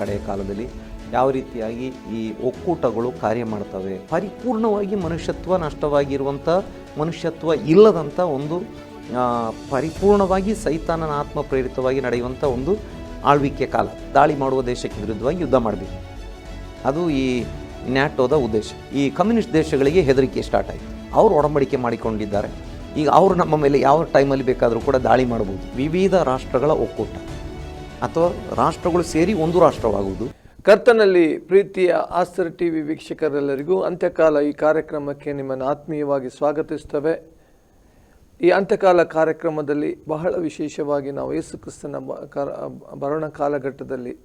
ಕಡೆಯ ಕಾಲದಲ್ಲಿ ಯಾವ ರೀತಿಯಾಗಿ ಈ ಒಕ್ಕೂಟಗಳು ಕಾರ್ಯ ಮಾಡ್ತವೆ? ಪರಿಪೂರ್ಣವಾಗಿ ಮನುಷ್ಯತ್ವ ನಷ್ಟವಾಗಿರುವಂಥ, ಮನುಷ್ಯತ್ವ ಇಲ್ಲದಂಥ ಒಂದು ಪರಿಪೂರ್ಣವಾಗಿ ಸೈತಾನನ ಆತ್ಮ ಪ್ರೇರಿತವಾಗಿ ನಡೆಯುವಂಥ ಒಂದು ಆಳ್ವಿಕೆ ಕಾಲ. ದಾಳಿ ಮಾಡುವ ದೇಶಕ್ಕೆ ವಿರುದ್ಧವಾಗಿ ಯುದ್ಧ ಮಾಡಬೇಕು. ಅದು ಈ ನ್ಯಾಟೋದ ಉದ್ದೇಶ. ಈ ಕಮ್ಯುನಿಸ್ಟ್ ದೇಶಗಳಿಗೆ ಹೆದರಿಕೆ ಸ್ಟಾರ್ಟ್ ಆಯಿತು. ಅವರು ಒಡಂಬಡಿಕೆ ಮಾಡಿಕೊಂಡಿದ್ದಾರೆ. ಈಗ ಅವರು ನಮ್ಮ ಮೇಲೆ ಯಾವ ಟೈಮಲ್ಲಿ ಬೇಕಾದರೂ ಕೂಡ ದಾಳಿ ಮಾಡಬಹುದು ವಿವಿಧ ರಾಷ್ಟ್ರಗಳ ಒಕ್ಕೂಟ. ಅಥವಾ ರಾಷ್ಟ್ರಗಳು ಸೇರಿ ಒಂದು ರಾಷ್ಟ್ರವಾಗುವುದು. ಕರ್ತನಲ್ಲಿ ಪ್ರೀತಿಯ ಆಸ್ತರ ಟಿ ವಿ ವೀಕ್ಷಕರೆಲ್ಲರಿಗೂ ಅಂತ್ಯಕಾಲ ಈ ಕಾರ್ಯಕ್ರಮಕ್ಕೆ ನಿಮ್ಮನ್ನು ಆತ್ಮೀಯವಾಗಿ ಸ್ವಾಗತಿಸ್ತವೆ ಈ ಅಂತ್ಯಕಾಲ ಕಾರ್ಯಕ್ರಮದಲ್ಲಿ ಬಹಳ ವಿಶೇಷವಾಗಿ ನಾವು ಯೇಸು ಕ್ರಿಸ್ತನ ಬ- ಕರ- ಬರೋಣ ಕಾಲಘಟ್ಟದಲ್ಲಿ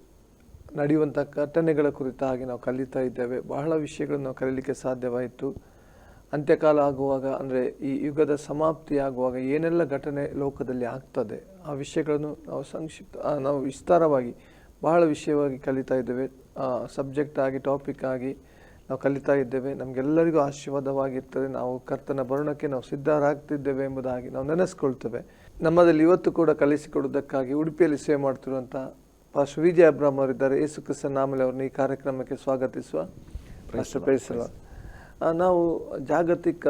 ನಡೆಯುವಂಥ ಘಟನೆಗಳ ಕುರಿತಾಗಿ ನಾವು ಕಲಿತಾ ಇದ್ದೇವೆ. ಬಹಳ ವಿಷಯಗಳನ್ನು ನಾವು ಕಲೀಲಿಕ್ಕೆ ಸಾಧ್ಯವಾಯಿತು. ಅಂತ್ಯಕಾಲ ಆಗುವಾಗ ಅಂದರೆ ಈ ಯುಗದ ಸಮಾಪ್ತಿಯಾಗುವಾಗ ಏನೆಲ್ಲ ಘಟನೆ ಲೋಕದಲ್ಲಿ ಆಗ್ತದೆ ಆ ವಿಷಯಗಳನ್ನು ನಾವು ಸಂಕ್ಷಿಪ್ತ ನಾವು ವಿಸ್ತಾರವಾಗಿ ಬಹಳ ವಿಷಯವಾಗಿ ಕಲಿತಾ ಇದ್ದೇವೆ. ಸಬ್ಜೆಕ್ಟ್ ಆಗಿ ಟಾಪಿಕ್ ಆಗಿ ನಾವು ಕಲಿತಾ ಇದ್ದೇವೆ. ನಮಗೆಲ್ಲರಿಗೂ ಆಶೀರ್ವಾದವಾಗಿರ್ತದೆ. ನಾವು ಕರ್ತನ ಬರುಣಕ್ಕೆ ನಾವು ಸಿದ್ಧರಾಗ್ತಿದ್ದೇವೆ ಎಂಬುದಾಗಿ ನಾವು ನೆನೆಸ್ಕೊಳ್ತೇವೆ. ನಮ್ಮದಲ್ಲಿ ಇವತ್ತು ಕೂಡ ಕಲಿಸಿಕೊಡುವುದಕ್ಕಾಗಿ ಉಡುಪಿಯಲ್ಲಿ ಸೇವೆ ಮಾಡ್ತಿರುವಂಥ ಪಾಸ್ಟರ್ ವಿಜಯ ಅಬ್ರಾಮ್ ಅವರಿದ್ದಾರೆ ಯೇಸು ಕ್ರಿಸ್ತ ನಾಮಲೆ ಅವ್ರನ್ನ ಈ ಕಾರ್ಯಕ್ರಮಕ್ಕೆ ಸ್ವಾಗತಿಸುವ. ಆ, ನಾವು ಜಾಗತಿಕ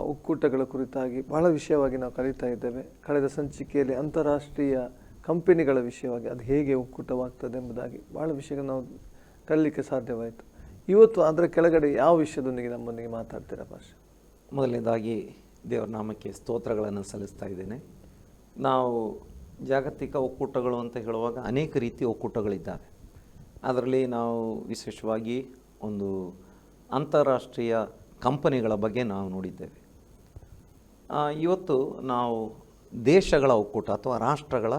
ಒಕ್ಕೂಟಗಳ ಕುರಿತಾಗಿ ಬಹಳ ವಿಷಯವಾಗಿ ನಾವು ಕಲಿತಾ ಇದ್ದೇವೆ. ಕಳೆದ ಸಂಚಿಕೆಯಲ್ಲಿ ಅಂತಾರಾಷ್ಟ್ರೀಯ ಕಂಪನಿಗಳ ವಿಷಯವಾಗಿ ಅದು ಹೇಗೆ ಒಕ್ಕೂಟವಾಗ್ತದೆ ಎಂಬುದಾಗಿ ಬಹಳ ವಿಷಯಗಳು ನಾವು ಕಲಿಲಿಕ್ಕೆ ಸಾಧ್ಯವಾಯಿತು. ಇವತ್ತು ಅದರ ಕೆಳಗಡೆ ಯಾವ ವಿಷಯದೊಂದಿಗೆ ನಮ್ಮೊಂದಿಗೆ ಮಾತಾಡ್ತೀರಾ ಭಾಷೆ? ಮೊದಲನೇದಾಗಿ ದೇವರ ನಾಮಕ್ಕೆ ಸ್ತೋತ್ರಗಳನ್ನು ಸಲ್ಲಿಸ್ತಾ ಇದ್ದೇನೆ. ನಾವು ಜಾಗತಿಕ ಒಕ್ಕೂಟಗಳು ಅಂತ ಹೇಳುವಾಗ ಅನೇಕ ರೀತಿಯ ಒಕ್ಕೂಟಗಳಿದ್ದಾವೆ. ಅದರಲ್ಲಿ ನಾವು ವಿಶೇಷವಾಗಿ ಒಂದು ಅಂತಾರಾಷ್ಟ್ರೀಯ ಕಂಪನಿಗಳ ಬಗ್ಗೆ ನಾವು ನೋಡಿದ್ದೇವೆ. ಇವತ್ತು ನಾವು ದೇಶಗಳ ಒಕ್ಕೂಟ ಅಥವಾ ರಾಷ್ಟ್ರಗಳ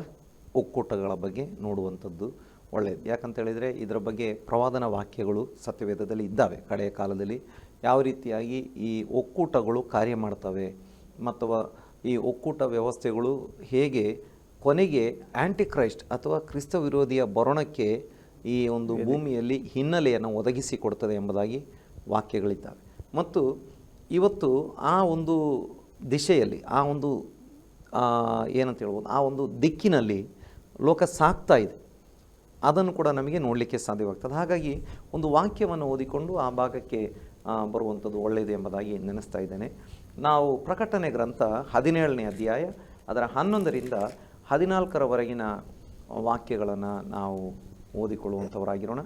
ಒಕ್ಕೂಟಗಳ ಬಗ್ಗೆ ನೋಡುವಂಥದ್ದು ಒಳ್ಳೆಯದು ಯಾಕಂತೇಳಿದರೆ ಇದರ ಬಗ್ಗೆ ಪ್ರವಾದನ ವಾಕ್ಯಗಳು ಸತ್ಯವೇದದಲ್ಲಿ ಇದ್ದಾವೆ. ಕಡೆಯ ಕಾಲದಲ್ಲಿ ಯಾವ ರೀತಿಯಾಗಿ ಈ ಒಕ್ಕೂಟಗಳು ಕಾರ್ಯ ಮಾಡ್ತವೆ ಅಥವಾ ಈ ಒಕ್ಕೂಟ ವ್ಯವಸ್ಥೆಗಳು ಹೇಗೆ ಕೊನೆಗೆ ಆ್ಯಂಟಿ ಕ್ರೈಸ್ಟ್ ಅಥವಾ ಕ್ರಿಸ್ತ ವಿರೋಧಿಯ ಬರೋಣಕ್ಕೆ ಈ ಒಂದು ಭೂಮಿಯಲ್ಲಿ ಹಿನ್ನೆಲೆಯನ್ನು ಒದಗಿಸಿ ಕೊಡ್ತದೆ ಎಂಬುದಾಗಿ ವಾಕ್ಯಗಳಿದ್ದಾವೆ. ಮತ್ತು ಇವತ್ತು ಆ ಒಂದು ದಿಶೆಯಲ್ಲಿ, ಆ ಒಂದು ಏನಂತ ಹೇಳ್ಬೋದು, ಆ ಒಂದು ದಿಕ್ಕಿನಲ್ಲಿ ಲೋಕ ಸಾಗ್ತಾ ಇದೆ. ಅದನ್ನು ಕೂಡ ನಮಗೆ ನೋಡಲಿಕ್ಕೆ ಸಾಧ್ಯವಾಗ್ತದೆ. ಹಾಗಾಗಿ ಒಂದು ವಾಕ್ಯವನ್ನು ಓದಿಕೊಂಡು ಆ ಭಾಗಕ್ಕೆ ಬರುವಂಥದ್ದು ಒಳ್ಳೆಯದು ಎಂಬುದಾಗಿ ನೆನೆಸ್ತಾ ಇದ್ದೇನೆ. ನಾವು ಪ್ರಕಟಣೆ ಗ್ರಂಥ ಹದಿನೇಳನೇ ಅಧ್ಯಾಯ, ಅದರ ಹನ್ನೊಂದರಿಂದ ಹದಿನಾಲ್ಕರವರೆಗಿನ ವಾಕ್ಯಗಳನ್ನು ನಾವು ಓದಿಕೊಳ್ಳುವಂಥವರಾಗಿರೋಣ.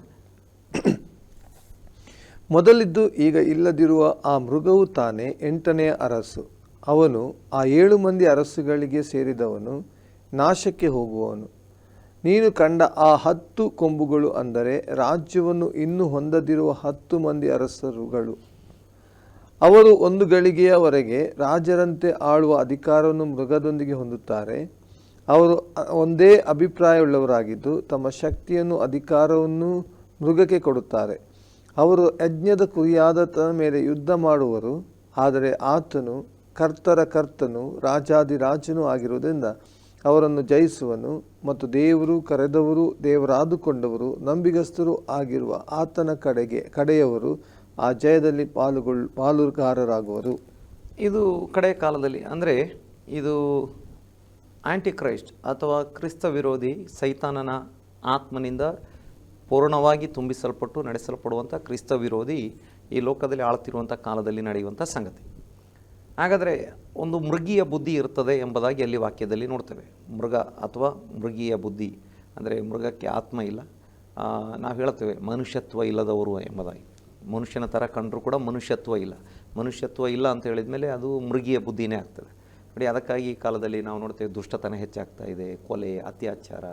ಮೊದಲಿದ್ದು ಈಗ ಇಲ್ಲದಿರುವ ಆ ಮೃಗವು ತಾನೇ ಎಂಟನೆಯ ಅರಸು. ಅವನು ಆ ಏಳು ಮಂದಿ ಅರಸುಗಳಿಗೆ ಸೇರಿದವನು, ನಾಶಕ್ಕೆ ಹೋಗುವವನು. ನೀನು ಕಂಡ ಆ ಹತ್ತು ಕೊಂಬುಗಳು ಅಂದರೆ ರಾಜ್ಯವನ್ನು ಇನ್ನೂ ಹೊಂದದಿರುವ ಹತ್ತು ಮಂದಿ ಅರಸರುಗಳು ಅವರು ಒಂದು ಗಳಿಗೆಯವರೆಗೆ ರಾಜರಂತೆ ಆಳುವ ಅಧಿಕಾರವನ್ನು ಮೃಗದೊಂದಿಗೆ ಹೊಂದುತ್ತಾರೆ. ಅವರು ಒಂದೇ ಅಭಿಪ್ರಾಯವುಳ್ಳವರಾಗಿದ್ದು, ತಮ್ಮ ಶಕ್ತಿಯನ್ನು, ಅಧಿಕಾರವನ್ನು ಮೃಗಕ್ಕೆ ಕೊಡುತ್ತಾರೆ. ಅವರು ಯಜ್ಞದ ಕುರಿಯಾದತನ ಮೇಲೆ ಯುದ್ಧ ಮಾಡುವರು, ಆದರೆ ಆತನು ಕರ್ತರ ಕರ್ತನು ರಾಜಾದಿರಾಜನೂ ಆಗಿರುವುದರಿಂದ ಅವರನ್ನು ಜಯಿಸುವನು ಮತ್ತು ದೇವರು ಕರೆದವರು, ದೇವರಾದುಕೊಂಡವರು, ನಂಬಿಗಸ್ತರು ಆಗಿರುವ ಆತನ ಕಡೆಗೆ, ಕಡೆಯವರು ಆ ಜಯದಲ್ಲಿ ಪಾಲುಗೊಳ್, ಪಾಲುಗಾರರಾಗುವರು. ಇದು ಕಡೆ ಕಾಲದಲ್ಲಿ, ಅಂದರೆ ಇದು ಆ್ಯಂಟಿ ಕ್ರೈಸ್ಟ್ ಅಥವಾ ಕ್ರಿಸ್ತ ವಿರೋಧಿ ಸೈತಾನನ ಆತ್ಮನಿಂದ ಪೂರ್ಣವಾಗಿ ತುಂಬಿಸಲ್ಪಟ್ಟು ನಡೆಸಲ್ಪಡುವಂಥ ಕ್ರಿಸ್ತ ವಿರೋಧಿ ಈ ಲೋಕದಲ್ಲಿ ಆಳ್ತಿರುವಂಥ ಕಾಲದಲ್ಲಿ ನಡೆಯುವಂಥ ಸಂಗತಿ. ಹಾಗಾದರೆ ಒಂದು ಮೃಗೀಯ ಬುದ್ಧಿ ಇರ್ತದೆ ಎಂಬುದಾಗಿ ಅಲ್ಲಿ ವಾಕ್ಯದಲ್ಲಿ ನೋಡ್ತೇವೆ. ಮೃಗ ಅಥವಾ ಮೃಗೀಯ ಬುದ್ಧಿ ಅಂದರೆ ಮೃಗಕ್ಕೆ ಆತ್ಮ ಇಲ್ಲ. ನಾವು ಹೇಳ್ತೇವೆ ಮನುಷ್ಯತ್ವ ಇಲ್ಲದವರು ಎಂಬುದಾಗಿ. ಮನುಷ್ಯನ ಥರ ಕಂಡರೂ ಕೂಡ ಮನುಷ್ಯತ್ವ ಇಲ್ಲ. ಮನುಷ್ಯತ್ವ ಇಲ್ಲ ಅಂತ ಹೇಳಿದ ಮೇಲೆ ಅದು ಮೃಗೀಯ ಬುದ್ಧಿನೇ ಆಗ್ತದೆ. ನೋಡಿ, ಅದಕ್ಕಾಗಿ ಈ ಕಾಲದಲ್ಲಿ ನಾವು ನೋಡ್ತೇವೆ ದುಷ್ಟತನ ಹೆಚ್ಚಾಗ್ತಾ ಇದೆ, ಕೊಲೆ, ಅತ್ಯಾಚಾರ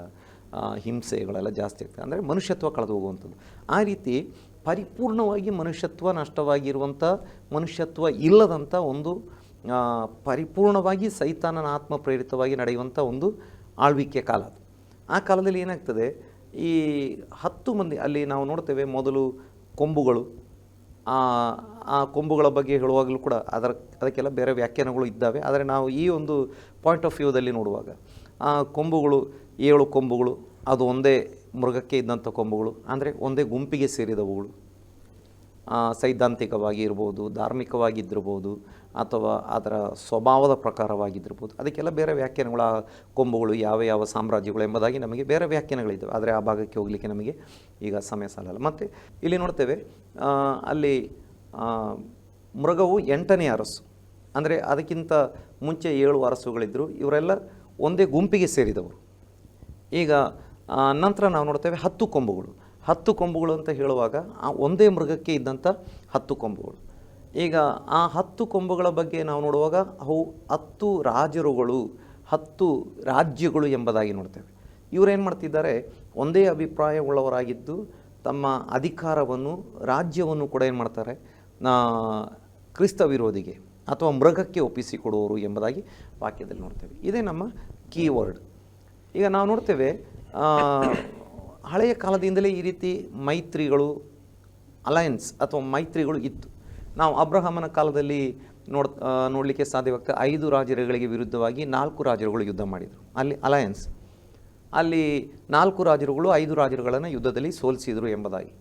ಹಿಂಸೆಗಳೆಲ್ಲ ಜಾಸ್ತಿ ಆಗ್ತದೆ. ಅಂದರೆ ಮನುಷ್ಯತ್ವ ಕಳೆದು ಹೋಗುವಂಥದ್ದು. ಆ ರೀತಿ ಪರಿಪೂರ್ಣವಾಗಿ ಮನುಷ್ಯತ್ವ ನಷ್ಟವಾಗಿರುವಂಥ, ಮನುಷ್ಯತ್ವ ಇಲ್ಲದಂಥ ಒಂದು ಪರಿಪೂರ್ಣವಾಗಿ ಸೈತಾನನ ಆತ್ಮ ಪ್ರೇರಿತವಾಗಿ ನಡೆಯುವಂಥ ಒಂದು ಆಳ್ವಿಕೆ ಕಾಲ ಅದು. ಆ ಕಾಲದಲ್ಲಿ ಏನಾಗ್ತದೆ? ಈ ಹತ್ತು ಮಂದಿ, ಅಲ್ಲಿ ನಾವು ನೋಡ್ತೇವೆ ಮೊದಲು ಕೊಂಬುಗಳು. ಆ ಆ ಕೊಂಬುಗಳ ಬಗ್ಗೆ ಹೇಳುವಾಗಲೂ ಕೂಡ ಅದರ, ಅದಕ್ಕೆಲ್ಲ ಬೇರೆ ವ್ಯಾಖ್ಯಾನಗಳು ಇದ್ದಾವೆ. ಆದರೆ ನಾವು ಈ ಒಂದು ಪಾಯಿಂಟ್ ಆಫ್ ವ್ಯೂದಲ್ಲಿ ನೋಡುವಾಗ, ಆ ಕೊಂಬುಗಳು ಏಳು ಕೊಂಬುಗಳು, ಅದು ಒಂದೇ ಮೃಗಕ್ಕೆ ಇದ್ದಂಥ ಕೊಂಬುಗಳು, ಅಂದರೆ ಒಂದೇ ಗುಂಪಿಗೆ ಸೇರಿದವುಗಳು. ಸೈದ್ಧಾಂತಿಕವಾಗಿ ಇರ್ಬೋದು ಧಾರ್ಮಿಕವಾಗಿದ್ದಿರ್ಬೋದು, ಅಥವಾ ಅದರ ಸ್ವಭಾವದ ಪ್ರಕಾರವಾಗಿದ್ದಿರ್ಬೋದು, ಅದಕ್ಕೆಲ್ಲ ಬೇರೆ ವ್ಯಾಖ್ಯಾನಗಳು, ಆ ಕೊಂಬುಗಳು ಯಾವ ಯಾವ ಸಾಮ್ರಾಜ್ಯಗಳು ಎಂಬುದಾಗಿ ನಮಗೆ ಬೇರೆ ವ್ಯಾಖ್ಯಾನಗಳಿದ್ದಾವೆ. ಆದರೆ ಆ ಭಾಗಕ್ಕೆ ಹೋಗಲಿಕ್ಕೆ ನಮಗೆ ಈಗ ಸಮಯ ಸಾಲಲ್ಲ. ಮತ್ತು ಇಲ್ಲಿ ನೋಡ್ತೇವೆ ಅಲ್ಲಿ ಮೃಗವು ಎಂಟನೇ ಅರಸು. ಅಂದರೆ ಅದಕ್ಕಿಂತ ಮುಂಚೆ ಏಳು ಅರಸುಗಳಿದ್ದರು. ಇವರೆಲ್ಲ ಒಂದೇ ಗುಂಪಿಗೆ ಸೇರಿದವರು. ಈಗ ನಂತರ ನಾವು ನೋಡ್ತೇವೆ ಹತ್ತು ಕೊಂಬುಗಳು. ಹತ್ತು ಕೊಂಬುಗಳು ಅಂತ ಹೇಳುವಾಗ, ಆ, ಒಂದೇ ಮೃಗಕ್ಕೆ ಇದ್ದಂಥ ಹತ್ತು ಕೊಂಬುಗಳು. ಈಗ, ಆ ಹತ್ತು ಕೊಂಬುಗಳ ಬಗ್ಗೆ ನಾವು ನೋಡುವಾಗ ಅವು ಹತ್ತು ರಾಜರುಗಳು, ಹತ್ತು ರಾಜ್ಯಗಳು ಎಂಬುದಾಗಿ ನೋಡ್ತೇವೆ. ಇವರೇನು ಮಾಡ್ತಿದ್ದಾರೆ? ಒಂದೇ ಅಭಿಪ್ರಾಯವುಳ್ಳವರಾಗಿದ್ದು, ತಮ್ಮ ಅಧಿಕಾರವನ್ನು, ರಾಜ್ಯವನ್ನು ಕೂಡ ಏನು ಮಾಡ್ತಾರೆ? ಕ್ರಿಸ್ತ ವಿರೋಧಿಗೆ ಅಥವಾ ಮೃಗಕ್ಕೆ ಒಪ್ಪಿಸಿಕೊಡುವರು ಎಂಬುದಾಗಿ ವಾಕ್ಯದಲ್ಲಿ ನೋಡ್ತೇವೆ. ಇದೇ ನಮ್ಮ ಕೀವರ್ಡ್ ಈಗ ನಾವು ನೋಡ್ತೇವೆ ಹಳೆಯ ಕಾಲದಿಂದಲೇ ಈ ರೀತಿ ಮೈತ್ರಿಗಳು, ಅಲಯನ್ಸ್ ಅಥವಾ ಮೈತ್ರಿಗಳು ಇತ್ತು. ನಾವು ಅಬ್ರಹಾಮನ ಕಾಲದಲ್ಲಿ ನೋಡ್ ನೋಡಲಿಕ್ಕೆ ಸಾಧ್ಯವಾಗ್ತದೆ ಐದು ರಾಜರುಗಳಿಗೆ ವಿರುದ್ಧವಾಗಿ ನಾಲ್ಕು ರಾಜರುಗಳು ಯುದ್ಧ ಮಾಡಿದರು. ಅಲ್ಲಿ ಅಲಯನ್ಸ್, ಅಲ್ಲಿ ನಾಲ್ಕು ರಾಜರುಗಳು ಐದು ರಾಜರುಗಳನ್ನು ಯುದ್ಧದಲ್ಲಿ ಸೋಲಿಸಿದರು ಎಂಬುದಾಗಿ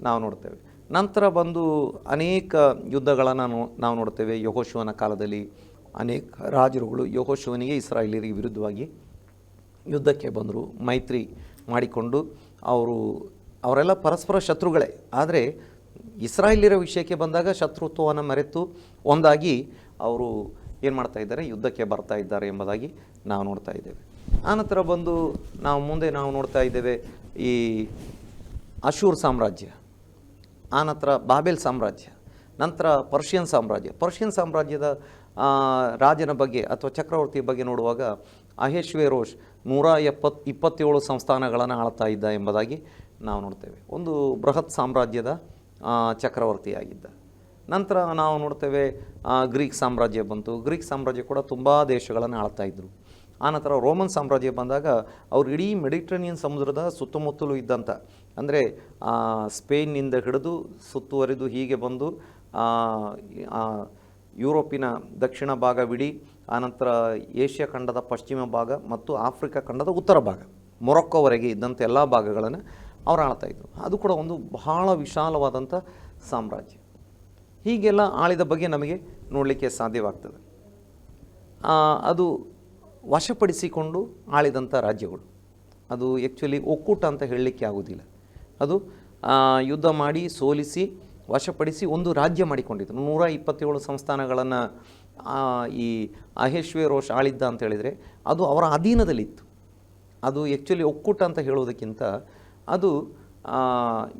ನಾವು ನೋಡ್ತೇವೆ. ನಂತರ ಬಂದು ಅನೇಕ ಯುದ್ಧಗಳನ್ನು ನೋ- ನಾವು ನೋಡ್ತೇವೆ. ಯಹೋಶಿವನ ಕಾಲದಲ್ಲಿ ಅನೇಕ ರಾಜರುಗಳು ಯಹೋಶಿವನಿಗೆ ಇಸ್ರಾಯೇಲಿಯರಿಗೆ ವಿರುದ್ಧವಾಗಿ ಯುದ್ಧಕ್ಕೆ ಬಂದರು, ಮೈತ್ರಿ ಮಾಡಿಕೊಂಡು ಅವರು, ಅವರೆಲ್ಲ ಪರಸ್ಪರ ಶತ್ರುಗಳೇ. ಆದರೆ ಇಸ್ರಾಯೇಲಿಯರ ವಿಷಯಕ್ಕೆ ಬಂದಾಗ ಶತ್ರುತ್ವವನ್ನು ಮರೆತು ಒಂದಾಗಿ ಅವರು ಏನು ಮಾಡ್ತಾ ಇದ್ದಾರೆ, ಯುದ್ಧಕ್ಕೆ ಬರ್ತಾ ಇದ್ದಾರೆ ಎಂಬುದಾಗಿ ನಾವು ನೋಡ್ತಾ ಇದ್ದೇವೆ. ಆನಂತರ ಬಂದು ನಾವು ಮುಂದೆ ನಾವು ನೋಡ್ತಾ ಇದ್ದೇವೆ ಈ ಅಶೂರ್ ಸಾಮ್ರಾಜ್ಯ ಆನಂತರ ಬಾಬೆಲ್ ಸಾಮ್ರಾಜ್ಯ, ನಂತರ ಪರ್ಷಿಯನ್ ಸಾಮ್ರಾಜ್ಯ. ಪರ್ಷಿಯನ್ ಸಾಮ್ರಾಜ್ಯದ ರಾಜನ ಬಗ್ಗೆ ಅಥವಾ ಚಕ್ರವರ್ತಿಯ ಬಗ್ಗೆ ನೋಡುವಾಗ ಅಹೇಶ್ವೇರೋಷ್ ನೂರ ಎಪ್ಪತ್ ಇಪ್ಪತ್ತೇಳು ಸಂಸ್ಥಾನಗಳನ್ನು ಆಳ್ತಾ ಇದ್ದ ಎಂಬುದಾಗಿ ನಾವು ನೋಡ್ತೇವೆ. ಒಂದು ಬೃಹತ್ ಸಾಮ್ರಾಜ್ಯದ ಚಕ್ರವರ್ತಿಯಾಗಿದ್ದ. ನಂತರ ನಾವು ನೋಡ್ತೇವೆ ಗ್ರೀಕ್ ಸಾಮ್ರಾಜ್ಯ ಬಂತು. ಗ್ರೀಕ್ ಸಾಮ್ರಾಜ್ಯ ಕೂಡ ತುಂಬ ದೇಶಗಳನ್ನು ಆಳ್ತಾ ಇದ್ದರು ಆನಂತರ ರೋಮನ್ ಸಾಮ್ರಾಜ್ಯ ಬಂದಾಗ ಅವರು ಇಡೀ ಮೆಡಿಟ್ರೇನಿಯನ್ ಸಮುದ್ರದ ಸುತ್ತಮುತ್ತಲೂ ಇದ್ದಂಥ, ಅಂದರೆ ಸ್ಪೇನ್ನಿಂದ ಹಿಡಿದು ಸುತ್ತುವರಿದು ಹೀಗೆ ಬಂದು ಯುರೋಪಿನ ದಕ್ಷಿಣ ಭಾಗವಿಡೀ ಆನಂತರ ಏಷ್ಯಾ ಖಂಡದ ಪಶ್ಚಿಮ ಭಾಗ ಮತ್ತು ಆಫ್ರಿಕಾ ಖಂಡದ ಉತ್ತರ ಭಾಗ. ಮೊರಕ್ಕೋವರೆಗೆ ಇದ್ದಂಥ ಎಲ್ಲ ಭಾಗಗಳನ್ನು ಅವ್ರು ಆಳ್ತಾ ಇದ್ದರು ಅದು ಕೂಡ ಒಂದು ಬಹಳ ವಿಶಾಲವಾದಂಥ ಸಾಮ್ರಾಜ್ಯ. ಹೀಗೆಲ್ಲ ಆಳಿದ ಬಗ್ಗೆ ನಮಗೆ ನೋಡಲಿಕ್ಕೆ ಸಾಧ್ಯವಾಗ್ತದೆ. ಅದು ವಶಪಡಿಸಿಕೊಂಡು ಆಳಿದಂಥ ರಾಜ್ಯಗಳು. ಅದು ಆ್ಯಕ್ಚುಲಿ ಒಕ್ಕೂಟ ಅಂತ ಹೇಳಲಿಕ್ಕೆ ಆಗೋದಿಲ್ಲ. ಅದು ಯುದ್ಧ ಮಾಡಿ ಸೋಲಿಸಿ, ವಶಪಡಿಸಿ ಒಂದು ರಾಜ್ಯ ಮಾಡಿಕೊಂಡಿದ್ರು. ನೂರ ಇಪ್ಪತ್ತೇಳು ಸಂಸ್ಥಾನಗಳನ್ನು ಈ ಅಹೇಶ್ವೇರೋಷ್ ಆಳಿದ್ದ ಅಂತ ಹೇಳಿದರೆ ಅದು ಅವರ ಅಧೀನದಲ್ಲಿತ್ತು. ಅದು ಆ್ಯಕ್ಚುಲಿ ಒಕ್ಕೂಟ ಅಂತ ಹೇಳೋದಕ್ಕಿಂತ ಅದು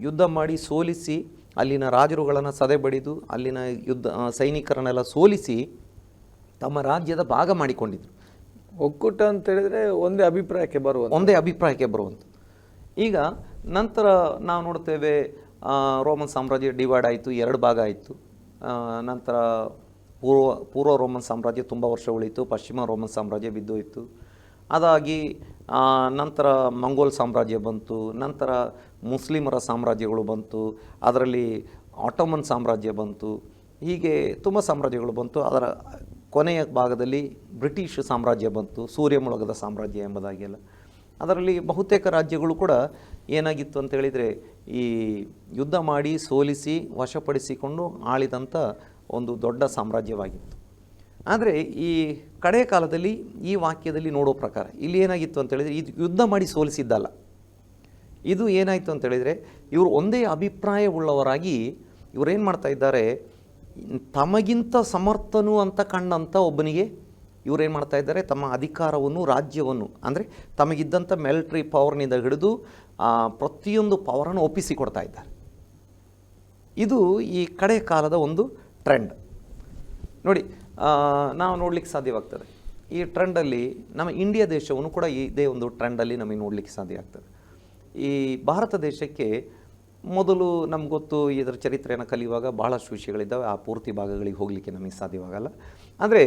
ಯುದ್ಧ ಮಾಡಿ ಸೋಲಿಸಿ ಅಲ್ಲಿನ ರಾಜರುಗಳನ್ನು ಸದೆ ಬಡಿದು ಅಲ್ಲಿನ ಯುದ್ಧ ಸೈನಿಕರನ್ನೆಲ್ಲ ಸೋಲಿಸಿ ತಮ್ಮ ರಾಜ್ಯದ ಭಾಗ ಮಾಡಿಕೊಂಡಿದ್ರು. ಒಕ್ಕೂಟ ಅಂತ ಹೇಳಿದರೆ ಒಂದೇ ಅಭಿಪ್ರಾಯಕ್ಕೆ ಬರುವ ಒಂದೇ ಅಭಿಪ್ರಾಯಕ್ಕೆ ಬರುವಂಥದ್ದು. ಈಗ ನಂತರ ನಾವು ನೋಡ್ತೇವೆ ರೋಮನ್ ಸಾಮ್ರಾಜ್ಯ ಡಿವೈಡ್ ಆಯಿತು ಎರಡು ಭಾಗ ಆಯಿತು. ನಂತರ ಪೂರ್ವ ಪೂರ್ವ ರೋಮನ್ ಸಾಮ್ರಾಜ್ಯ ತುಂಬ ವರ್ಷ ಉಳಿತು ಪಶ್ಚಿಮ ರೋಮನ್ ಸಾಮ್ರಾಜ್ಯ ಬಿದ್ದೋಯಿತು ಅದಾಗಿ ನಂತರ ಮಂಗೋಲ್ ಸಾಮ್ರಾಜ್ಯ ಬಂತು, ನಂತರ ಮುಸ್ಲಿಮರ ಸಾಮ್ರಾಜ್ಯಗಳು ಬಂತು, ಅದರಲ್ಲಿ ಆಟೋಮನ್ ಸಾಮ್ರಾಜ್ಯ ಬಂತು, ಹೀಗೆ ತುಂಬ ಸಾಮ್ರಾಜ್ಯಗಳು ಬಂತು. ಅದರ ಕೊನೆಯ ಭಾಗದಲ್ಲಿ ಬ್ರಿಟಿಷ್ ಸಾಮ್ರಾಜ್ಯ ಬಂತು ಸೂರ್ಯ ಮುಳುಗದ ಸಾಮ್ರಾಜ್ಯ ಎಂಬುದಾಗಿಲ್ಲ ಅದರಲ್ಲಿ ಬಹುತೇಕ ರಾಜ್ಯಗಳು ಕೂಡ ಏನಾಗಿತ್ತು ಅಂತ ಹೇಳಿದರೆ, ಈ ಯುದ್ಧ ಮಾಡಿ ಸೋಲಿಸಿ, ವಶಪಡಿಸಿಕೊಂಡು ಆಳಿದಂಥ ಒಂದು ದೊಡ್ಡ ಸಾಮ್ರಾಜ್ಯವಾಗಿತ್ತು. ಆದರೆ ಈ ಕಡೆ ಕಾಲದಲ್ಲಿ ಈ ವಾಕ್ಯದಲ್ಲಿ ನೋಡೋ ಪ್ರಕಾರ ಇಲ್ಲಿ ಏನಾಗಿತ್ತು ಅಂತೇಳಿದರೆ ಇದು ಯುದ್ಧ ಮಾಡಿ ಸೋಲಿಸಿದ್ದಲ್ಲ. ಇದು ಏನಾಯಿತು ಅಂತೇಳಿದರೆ ಇವರು ಒಂದೇ ಅಭಿಪ್ರಾಯವುಳ್ಳವರಾಗಿ ಇವರೇನು ಮಾಡ್ತಾ ಇದ್ದಾರೆ, ತಮಗಿಂತ ಸಮರ್ಥನು ಅಂತ ಕಂಡಂಥ ಒಬ್ಬನಿಗೆ ಇವರೇನು ಮಾಡ್ತಾ ಇದ್ದಾರೆ, ತಮ್ಮ ಅಧಿಕಾರವನ್ನು, ರಾಜ್ಯವನ್ನು, ಅಂದರೆ ತಮಗಿದ್ದಂಥ ಮಿಲಿಟ್ರಿ ಪವರ್ನಿಂದ ಹಿಡಿದು ಪ್ರತಿಯೊಂದು ಪವರನ್ನು ಒಪ್ಪಿಸಿಕೊಡ್ತಾ ಇದ್ದಾರೆ. ಇದು ಈ ಕಡೆ ಕಾಲದ ಒಂದು ಟ್ರೆಂಡ್ ನೋಡಿ ನಾವು ನೋಡಲಿಕ್ಕೆ ಸಾಧ್ಯವಾಗ್ತದೆ. ಈ ಟ್ರೆಂಡಲ್ಲಿ ನಮ್ಮ ಇಂಡಿಯಾ ದೇಶವನ್ನು ಕೂಡ ಇದೇ ಒಂದು ಟ್ರೆಂಡಲ್ಲಿ ನಮಗೆ ನೋಡಲಿಕ್ಕೆ ಸಾಧ್ಯ ಆಗ್ತದೆ. ಈ ಭಾರತ ದೇಶಕ್ಕೆ ಮೊದಲು ನಮ್ಗೆ ಗೊತ್ತು ಇದರ ಚರಿತ್ರೆಯನ್ನು ಕಲಿಯುವಾಗ ಭಾಳಷ್ಟು ವಿಷಯಗಳಿದ್ದಾವೆ. ಆ ಪೂರ್ತಿ ಭಾಗಗಳಿಗೆ ಹೋಗಲಿಕ್ಕೆ ನಮಗೆ ಸಾಧ್ಯವಾಗಲ್ಲ. ಆದರೆ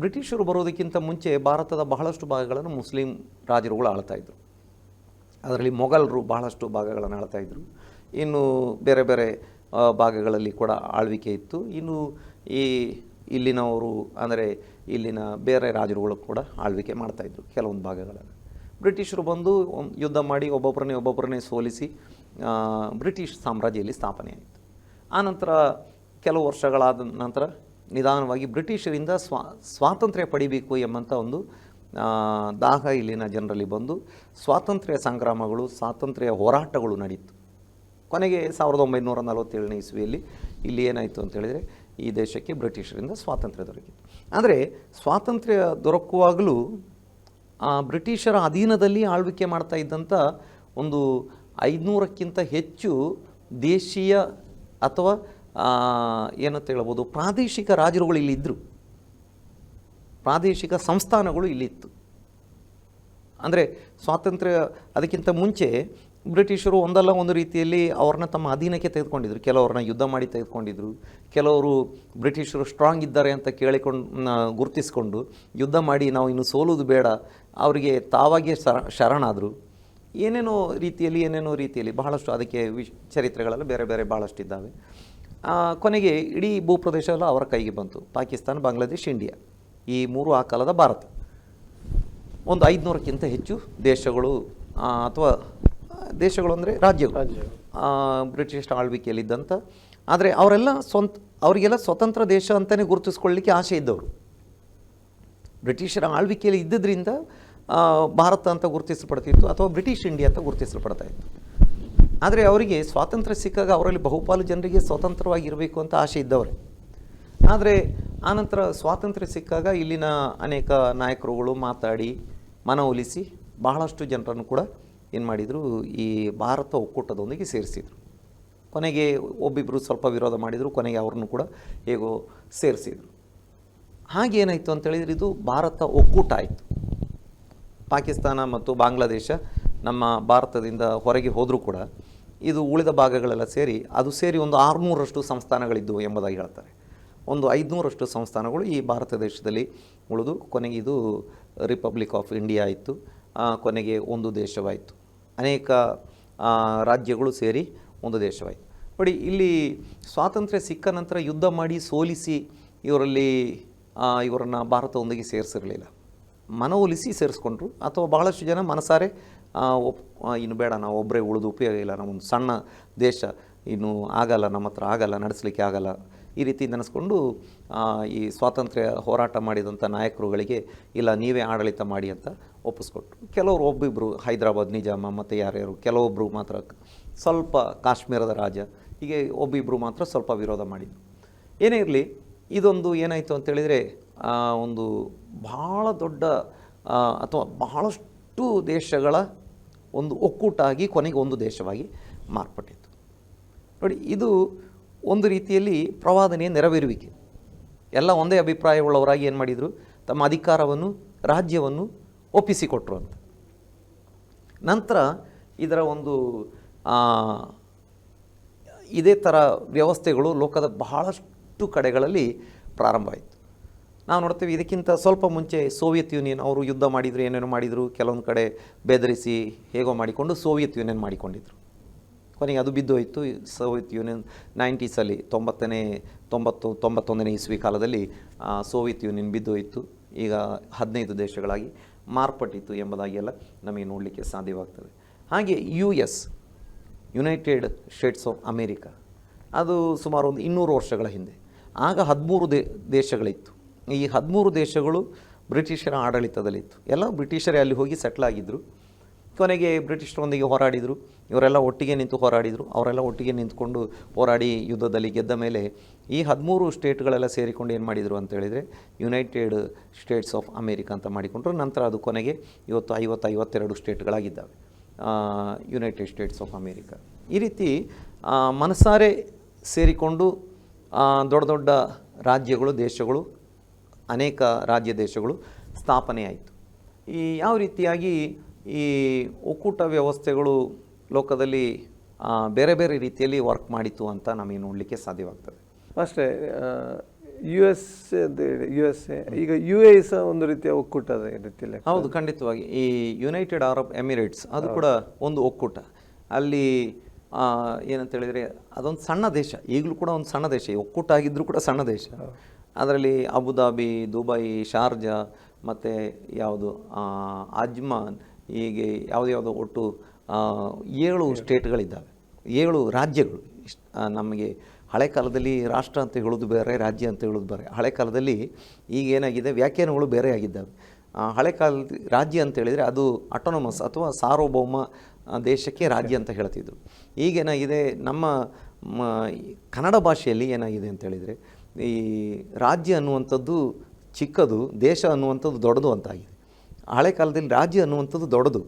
ಬ್ರಿಟಿಷರು ಬರೋದಕ್ಕಿಂತ ಮುಂಚೆ ಭಾರತದ ಬಹಳಷ್ಟು ಭಾಗಗಳನ್ನು ಮುಸ್ಲಿಂ ರಾಜರುಗಳು ಆಳ್ತಾಯಿದ್ರು ಅದರಲ್ಲಿ ಮೊಘಲರು ಬಹಳಷ್ಟು ಭಾಗಗಳನ್ನು ಆಳ್ತಾಯಿದ್ರು ಇನ್ನು ಬೇರೆ ಬೇರೆ ಭಾಗಗಳಲ್ಲಿ ಕೂಡ ಆಳ್ವಿಕೆ ಇತ್ತು. ಇನ್ನು ಈ ಇಲ್ಲಿನವರು ಅಂದರೆ ಇಲ್ಲಿನ ಬೇರೆ ರಾಜರುಗಳು ಕೂಡ ಆಳ್ವಿಕೆ ಮಾಡ್ತಾಯಿದ್ರು ಕೆಲವೊಂದು ಭಾಗಗಳನ್ನು ಬ್ರಿಟಿಷರು ಬಂದು ಯುದ್ಧ ಮಾಡಿ ಒಬ್ಬೊಬ್ಬರನ್ನೇ ಒಬ್ಬೊಬ್ಬರನ್ನೇ ಸೋಲಿಸಿ ಬ್ರಿಟಿಷ್ ಸಾಮ್ರಾಜ್ಯದಲ್ಲಿ ಸ್ಥಾಪನೆ ಆಯಿತು. ಆನಂತರ ಕೆಲವು ವರ್ಷಗಳಾದ ನಂತರ ನಿಧಾನವಾಗಿ ಬ್ರಿಟಿಷರಿಂದ ಸ್ವಾ, ಸ್ವಾತಂತ್ರ್ಯ ಪಡಿಬೇಕು ಎಂಬಂಥ ಒಂದು ದಾಹ ಇಲ್ಲಿನ ಜನರಲ್ಲಿ ಬಂದು ಸ್ವಾತಂತ್ರ್ಯ ಸಂಗ್ರಾಮಗಳು, ಸ್ವಾತಂತ್ರ್ಯ ಹೋರಾಟಗಳು ನಡೀತು. ಕೊನೆಗೆ ಸಾವಿರದ ಒಂಬೈನೂರ ನಲವತ್ತೇಳನೇ ಇಸ್ವಿಯಲ್ಲಿ ಇಲ್ಲಿ ಏನಾಯಿತು ಅಂತ ಹೇಳಿದರೆ ಈ ದೇಶಕ್ಕೆ ಬ್ರಿಟಿಷರಿಂದ ಸ್ವಾತಂತ್ರ್ಯ ದೊರಕಿತು ಅಂದರೆ ಸ್ವಾತಂತ್ರ್ಯ ದೊರಕುವಾಗಲೂ ಆ ಬ್ರಿಟಿಷರ ಅಧೀನದಲ್ಲಿ ಆಳ್ವಿಕೆ ಮಾಡ್ತಾ ಇದ್ದಂಥ ಒಂದು ಐದುನೂರಕ್ಕಿಂತ ಹೆಚ್ಚು ದೇಶೀಯ ಅಥವಾ ಏನಂತ ಹೇಳ್ಬೋದು, ಪ್ರಾದೇಶಿಕ ರಾಜರುಗಳು ಇಲ್ಲಿದ್ದರು ಪ್ರಾದೇಶಿಕ ಸಂಸ್ಥಾನಗಳು ಇಲ್ಲಿತ್ತು ಅಂದರೆ ಸ್ವಾತಂತ್ರ್ಯ ಅದಕ್ಕಿಂತ ಮುಂಚೆ ಬ್ರಿಟಿಷರು ಒಂದಲ್ಲ ಒಂದು ರೀತಿಯಲ್ಲಿ ಅವ್ರನ್ನ ತಮ್ಮ ಅಧೀನಕ್ಕೆ ತೆಗೆದುಕೊಂಡಿದ್ರು. ಕೆಲವ್ರನ್ನ ಯುದ್ಧ ಮಾಡಿ ತೆಗೆದುಕೊಂಡಿದ್ರು. ಕೆಲವರು ಬ್ರಿಟಿಷರು ಸ್ಟ್ರಾಂಗ್ ಇದ್ದಾರೆ ಅಂತ ಕೇಳಿಕೊಂಡು ಗುರುತಿಸಿಕೊಂಡು ಯುದ್ಧ ಮಾಡಿ ನಾವು ಇನ್ನು ಸೋಲುವುದು ಬೇಡ, ಅವರಿಗೆ ತಾವಾಗಿಯೇ ಶರ, ಶರಣಾದರು. ಏನೇನೋ ರೀತಿಯಲ್ಲಿ ಏನೇನೋ ರೀತಿಯಲ್ಲಿ ಬಹಳಷ್ಟು ಅದಕ್ಕೆ ವಿಶ್, ಚರಿತ್ರೆಗಳೆಲ್ಲ ಬೇರೆ ಬೇರೆ ಭಾಳಷ್ಟು ಇದ್ದಾವೆ ಕೊನೆಗೆ ಇಡೀ ಭೂಪ್ರದೇಶ ಎಲ್ಲ ಅವರ ಕೈಗೆ ಬಂತು. ಪಾಕಿಸ್ತಾನ, ಬಾಂಗ್ಲಾದೇಶ್, ಇಂಡಿಯಾ. ಈ ಮೂರು ಆ ಕಾಲದ ಭಾರತ. ಒಂದು ಐದುನೂರಕ್ಕಿಂತ ಹೆಚ್ಚು ದೇಶಗಳು ಅಥವಾ ದೇಶಗಳು ಅಂದರೆ ರಾಜ್ಯಗಳು. ಬ್ರಿಟಿಷ್ ಆಳ್ವಿಕೆಯಲ್ಲಿದ್ದಂಥ ಆದರೆ ಅವರೆಲ್ಲ ಸ್ವಂತ ಅವರಿಗೆಲ್ಲ ಸ್ವತಂತ್ರ ದೇಶ ಅಂತಲೇ ಗುರುತಿಸ್ಕೊಳ್ಳಿಕ್ಕೆ ಆಸೆ ಇದ್ದವರು. ಬ್ರಿಟಿಷರ ಆಳ್ವಿಕೆಯಲ್ಲಿ ಇದ್ದಿದ್ದರಿಂದ ಭಾರತ ಅಂತ ಗುರುತಿಸಲ್ಪಡ್ತಿತ್ತು ಅಥವಾ ಬ್ರಿಟಿಷ್ ಇಂಡಿಯಾ ಅಂತ ಗುರುತಿಸಲ್ಪಡ್ತಾ ಇತ್ತು. ಆದರೆ ಅವರಿಗೆ ಸ್ವಾತಂತ್ರ್ಯ ಸಿಕ್ಕಾಗ ಅವರಲ್ಲಿ ಬಹುಪಾಲು ಜನರಿಗೆ ಸ್ವತಂತ್ರವಾಗಿರಬೇಕು ಅಂತ ಆಸೆ ಇದ್ದವರೇ. ಆದರೆ ಆನಂತರ ಸ್ವಾತಂತ್ರ್ಯ ಸಿಕ್ಕಾಗ ಇಲ್ಲಿನ ಅನೇಕ ನಾಯಕರುಗಳು ಮಾತಾಡಿ ಮನವೊಲಿಸಿ ಬಹಳಷ್ಟು ಜನರನ್ನು ಕೂಡ ಏನು ಮಾಡಿದರು, ಈ ಭಾರತ ಒಕ್ಕೂಟದೊಂದಿಗೆ ಸೇರಿಸಿದರು. ಕೊನೆಗೆ ಒಬ್ಬಿಬ್ಬರು ಸ್ವಲ್ಪ ವಿರೋಧ ಮಾಡಿದರು, ಕೊನೆಗೆ ಅವ್ರನ್ನೂ ಕೂಡ ಹೇಗೋ ಸೇರಿಸಿದರು. ಹಾಗೇನಾಯಿತು ಅಂತೇಳಿದರೆ ಇದು ಭಾರತ ಒಕ್ಕೂಟ ಆಯಿತು. ಪಾಕಿಸ್ತಾನ ಮತ್ತು ಬಾಂಗ್ಲಾದೇಶ ನಮ್ಮ ಭಾರತದಿಂದ ಹೊರಗೆ ಹೋದರೂ ಕೂಡ ಇದು ಉಳಿದ ಭಾಗಗಳೆಲ್ಲ ಸೇರಿ, ಅದು ಸೇರಿ ಒಂದು ಆರುನೂರಷ್ಟು ಸಂಸ್ಥಾನಗಳಿದ್ದವು ಎಂಬುದಾಗಿ ಹೇಳ್ತಾರೆ. ಒಂದು ಐದುನೂರಷ್ಟು ಸಂಸ್ಥಾನಗಳು ಈ ಭಾರತ ದೇಶದಲ್ಲಿ ಉಳಿದು, ಕೊನೆಗೆ ಇದು ರಿಪಬ್ಲಿಕ್ ಆಫ್ ಇಂಡಿಯಾ ಆಯಿತು ಕೊನೆಗೆ ಒಂದು ದೇಶವಾಯಿತು. ಅನೇಕ ರಾಜ್ಯಗಳು ಸೇರಿ ಒಂದು ದೇಶವಾಯಿತು. ನೋಡಿ, ಇಲ್ಲಿ ಸ್ವಾತಂತ್ರ್ಯ ಸಿಕ್ಕ ನಂತರ ಯುದ್ಧ ಮಾಡಿ ಸೋಲಿಸಿ ಇವರಲ್ಲಿ ಇವರನ್ನು ಭಾರತದೊಂದಿಗೆ ಸೇರಿಸಿರಲಿಲ್ಲ. ಮನವೊಲಿಸಿ ಸೇರಿಸ್ಕೊಂಡ್ರು. ಅಥವಾ ಬಹಳಷ್ಟು ಜನ ಮನಸಾರೆ ಒಪ್ ಇನ್ನು ಬೇಡ, ನಾವು ಒಬ್ಬರೇ ಉಳಿದು ಉಪಯೋಗ ಇಲ್ಲ ನಾವೊಂದು ಸಣ್ಣ ದೇಶ, ಇನ್ನು ಆಗಲ್ಲ, ನಮ್ಮ ಹತ್ರ ಆಗಲ್ಲ, ನಡೆಸಲಿಕ್ಕೆ ಆಗಲ್ಲ, ಈ ರೀತಿ ನೆನೆಸ್ಕೊಂಡು ಈ ಸ್ವಾತಂತ್ರ್ಯ ಹೋರಾಟ ಮಾಡಿದಂಥ ನಾಯಕರುಗಳಿಗೆ, ಇಲ್ಲ, ನೀವೇ ಆಡಳಿತ ಮಾಡಿ ಅಂತ ಒಪ್ಪಿಸ್ಕೊಟ್ರು. ಕೆಲವರು ಒಬ್ಬಿಬ್ಬರು ಹೈದರಾಬಾದ್ ನಿಜಾಮ ಮತ್ತು ಯಾರ್ಯಾರು ಕೆಲವೊಬ್ಬರು ಮಾತ್ರ ಸ್ವಲ್ಪ ಕಾಶ್ಮೀರದ ರಾಜ, ಹೀಗೆ ಒಬ್ಬಿಬ್ಬರು ಮಾತ್ರ ಸ್ವಲ್ಪ ವಿರೋಧ ಮಾಡಿದ್ರು. ಏನೇ ಇರಲಿ, ಇದೊಂದು ಏನಾಯಿತು ಅಂತೇಳಿದರೆ ಒಂದು ಬಹಳ ದೊಡ್ಡ ಅಥವಾ ಬಹಳಷ್ಟು ದೇಶಗಳ ಒಂದು ಒಕ್ಕೂಟ ಆಗಿ ಕೊನೆಗೆ ಒಂದು ದೇಶವಾಗಿ ಮಾರ್ಪಟ್ಟಿತ್ತು. ನೋಡಿ, ಇದು ಒಂದು ರೀತಿಯಲ್ಲಿ ಪ್ರವಾದನೆಯ ನೆರವೇರುವಿಕೆ. ಎಲ್ಲ ಒಂದೇ ಅಭಿಪ್ರಾಯವುಳ್ಳವರಾಗಿ ಏನು ಮಾಡಿದರು? ತಮ್ಮ ಅಧಿಕಾರವನ್ನು, ರಾಜ್ಯವನ್ನು ಒಪ್ಪಿಸಿಕೊಟ್ರು ಅಂತ. ನಂತರ ಇದರ ಒಂದು ಇದೇ ಥರ ವ್ಯವಸ್ಥೆಗಳು ಲೋಕದ ಬಹಳಷ್ಟು ಕಡೆಗಳಲ್ಲಿ ಪ್ರಾರಂಭ ಆಯಿತು. ನಾವು ನೋಡ್ತೀವಿ ಇದಕ್ಕಿಂತ ಸ್ವಲ್ಪ ಮುಂಚೆ ಸೋವಿಯತ್ ಯೂನಿಯನ್ ಅವರು ಯುದ್ಧ ಮಾಡಿದರು, ಏನೇನೋ ಮಾಡಿದರು, ಕೆಲವೊಂದು ಕಡೆ ಬೆದರಿಸಿ ಹೇಗೋ ಮಾಡಿಕೊಂಡು ಸೋವಿಯತ್ ಯೂನಿಯನ್ ಮಾಡಿಕೊಂಡಿದ್ರು. ಕೊನೆಗೆ ಅದು ಬಿದ್ದೋಯಿತು. ಸೋವಿಯತ್ ಯೂನಿಯನ್ ನೈಂಟೀಸಲ್ಲಿ ತೊಂಬತ್ತನೇ, ತೊಂಬತ್ತು, ತೊಂಬತ್ತೊಂದನೇ ಇಸ್ವಿ ಕಾಲದಲ್ಲಿ ಸೋವಿಯತ್ ಯೂನಿಯನ್ ಬಿದ್ದೋಯಿತು. ಈಗ ಹದಿನೈದು ದೇಶಗಳಾಗಿ ಮಾರ್ಪಟ್ಟಿತ್ತು ಎಂಬುದಾಗಿ ಎಲ್ಲ ನಮಗೆ ನೋಡಲಿಕ್ಕೆ ಸಾಧ್ಯವಾಗ್ತದೆ. ಹಾಗೆ U S, united states of America, ಅದು ಸುಮಾರು ಒಂದು ಇನ್ನೂರು ವರ್ಷಗಳ ಹಿಂದೆ. ಆಗ ಹದಿಮೂರು ದೇ, ದೇಶಗಳಿತ್ತು. ಈ ಹದಿಮೂರು ದೇಶಗಳು ಬ್ರಿಟಿಷರ ಆಡಳಿತದಲ್ಲಿತ್ತು. ಎಲ್ಲ ಬ್ರಿಟಿಷರೇ ಅಲ್ಲಿ ಹೋಗಿ ಸೆಟ್ಲ್ ಆಗಿದ್ದರು ಕೊನೆಗೆ ಬ್ರಿಟಿಷರೊಂದಿಗೆ ಹೋರಾಡಿದರು. ಇವರೆಲ್ಲ ಒಟ್ಟಿಗೆ ನಿಂತು ಹೋರಾಡಿದರು. ಅವರೆಲ್ಲ ಒಟ್ಟಿಗೆ ನಿಂತ್ಕೊಂಡು ಹೋರಾಡಿ ಯುದ್ಧದಲ್ಲಿ ಗೆದ್ದ ಮೇಲೆ ಈ ಹದಿಮೂರು ಸ್ಟೇಟ್ಗಳೆಲ್ಲ ಸೇರಿಕೊಂಡು ಏನು ಮಾಡಿದರು ಅಂತ ಹೇಳಿದರೆ ಯುನೈಟೆಡ್ ಸ್ಟೇಟ್ಸ್ ಆಫ್ ಅಮೇರಿಕಾ ಅಂತ ಮಾಡಿಕೊಂಡ್ರು. ನಂತರ ಅದು ಕೊನೆಗೆ ಇವತ್ತು ಐವತ್ತು ಐವತ್ತೆರಡು ಸ್ಟೇಟ್ಗಳಾಗಿದ್ದಾವೆ ಯುನೈಟೆಡ್ ಸ್ಟೇಟ್ಸ್ ಆಫ್ ಅಮೇರಿಕಾ. ಈ ರೀತಿ ಮನಸಾರೆ ಸೇರಿಕೊಂಡು ದೊಡ್ಡ ದೊಡ್ಡ ರಾಜ್ಯಗಳು, ದೇಶಗಳು, ಅನೇಕ ರಾಜ್ಯ ದೇಶಗಳು ಸ್ಥಾಪನೆ ಆಯಿತು ಈ ಯಾವ ರೀತಿಯಾಗಿ ಈ ಒಕ್ಕೂಟ ವ್ಯವಸ್ಥೆಗಳು ಲೋಕದಲ್ಲಿ ಬೇರೆ ಬೇರೆ ರೀತಿಯಲ್ಲಿ ವರ್ಕ್ ಮಾಡಿತು ಅಂತ ನಮಗೆ ನೋಡಲಿಕ್ಕೆ ಸಾಧ್ಯವಾಗ್ತದೆ. ಅಷ್ಟೇ U S U S A ಈಗ ಯು ಎ ಸಹ ಒಂದು ರೀತಿಯ ಒಕ್ಕೂಟದ ರೀತಿಯಲ್ಲಿ ಹೌದು ಖಂಡಿತವಾಗಿ. ಈ ಯುನೈಟೆಡ್ ಅರಬ್ ಎಮಿರೇಟ್ಸ್ ಅದು ಕೂಡ ಒಂದು ಒಕ್ಕೂಟ. ಅಲ್ಲಿ ಏನಂತ ಹೇಳಿದರೆ ಅದೊಂದು ಸಣ್ಣ ದೇಶ. ಈಗಲೂ ಕೂಡ ಒಂದು ಸಣ್ಣ ದೇಶ. ಈ ಒಕ್ಕೂಟ ಆಗಿದ್ದರೂ ಕೂಡ ಸಣ್ಣ ದೇಶ. ಅದರಲ್ಲಿ ಅಬುದಾಬಿ ದುಬೈ ಶಾರ್ಜಾ ಮತ್ತು ಯಾವುದು ಅಜ್ಮಾನ್ ಹೀಗೆ ಯಾವುದ್ಯಾವುದೋ ಒಟ್ಟು ಏಳು ಸ್ಟೇಟ್ಗಳಿದ್ದಾವೆ. ಏಳು ರಾಜ್ಯಗಳು. ಇಷ್ಟ್ ನಮಗೆ ಹಳೆ ಕಾಲದಲ್ಲಿ ರಾಷ್ಟ್ರ ಅಂತ ಹೇಳೋದು ಬೇರೆ ರಾಜ್ಯ ಅಂತ ಹೇಳೋದು ಬೇರೆ. ಹಳೆ ಕಾಲದಲ್ಲಿ ಈಗ ಏನಾಗಿದೆ ವ್ಯಾಖ್ಯಾನಗಳು ಬೇರೆ ಆಗಿದ್ದಾವೆ. ಹಳೆ ಕಾಲದ ರಾಜ್ಯ ಅಂತ ಹೇಳಿದರೆ ಅದು ಅಟೋನಮಸ್ ಅಥವಾ ಸಾರ್ವಭೌಮ ದೇಶಕ್ಕೆ ರಾಜ್ಯ ಅಂತ ಹೇಳ್ತಿದ್ರು. ಈಗೇನಾಗಿದೆ ನಮ್ಮ ಕನ್ನಡ ಭಾಷೆಯಲ್ಲಿ ಏನಾಗಿದೆ ಅಂತ ಹೇಳಿದರೆ ಈ ರಾಜ್ಯ ಅನ್ನುವಂಥದ್ದು ಚಿಕ್ಕದು ದೇಶ ಅನ್ನುವಂಥದ್ದು ದೊಡ್ಡದು ಅಂತಾಗಿದೆ ಹಳೆ ಕಾಲದಲ್ಲಿ ರಾಜ್ಯ ಅನ್ನುವಂಥದ್ದು ದೊಡ್ಡದು.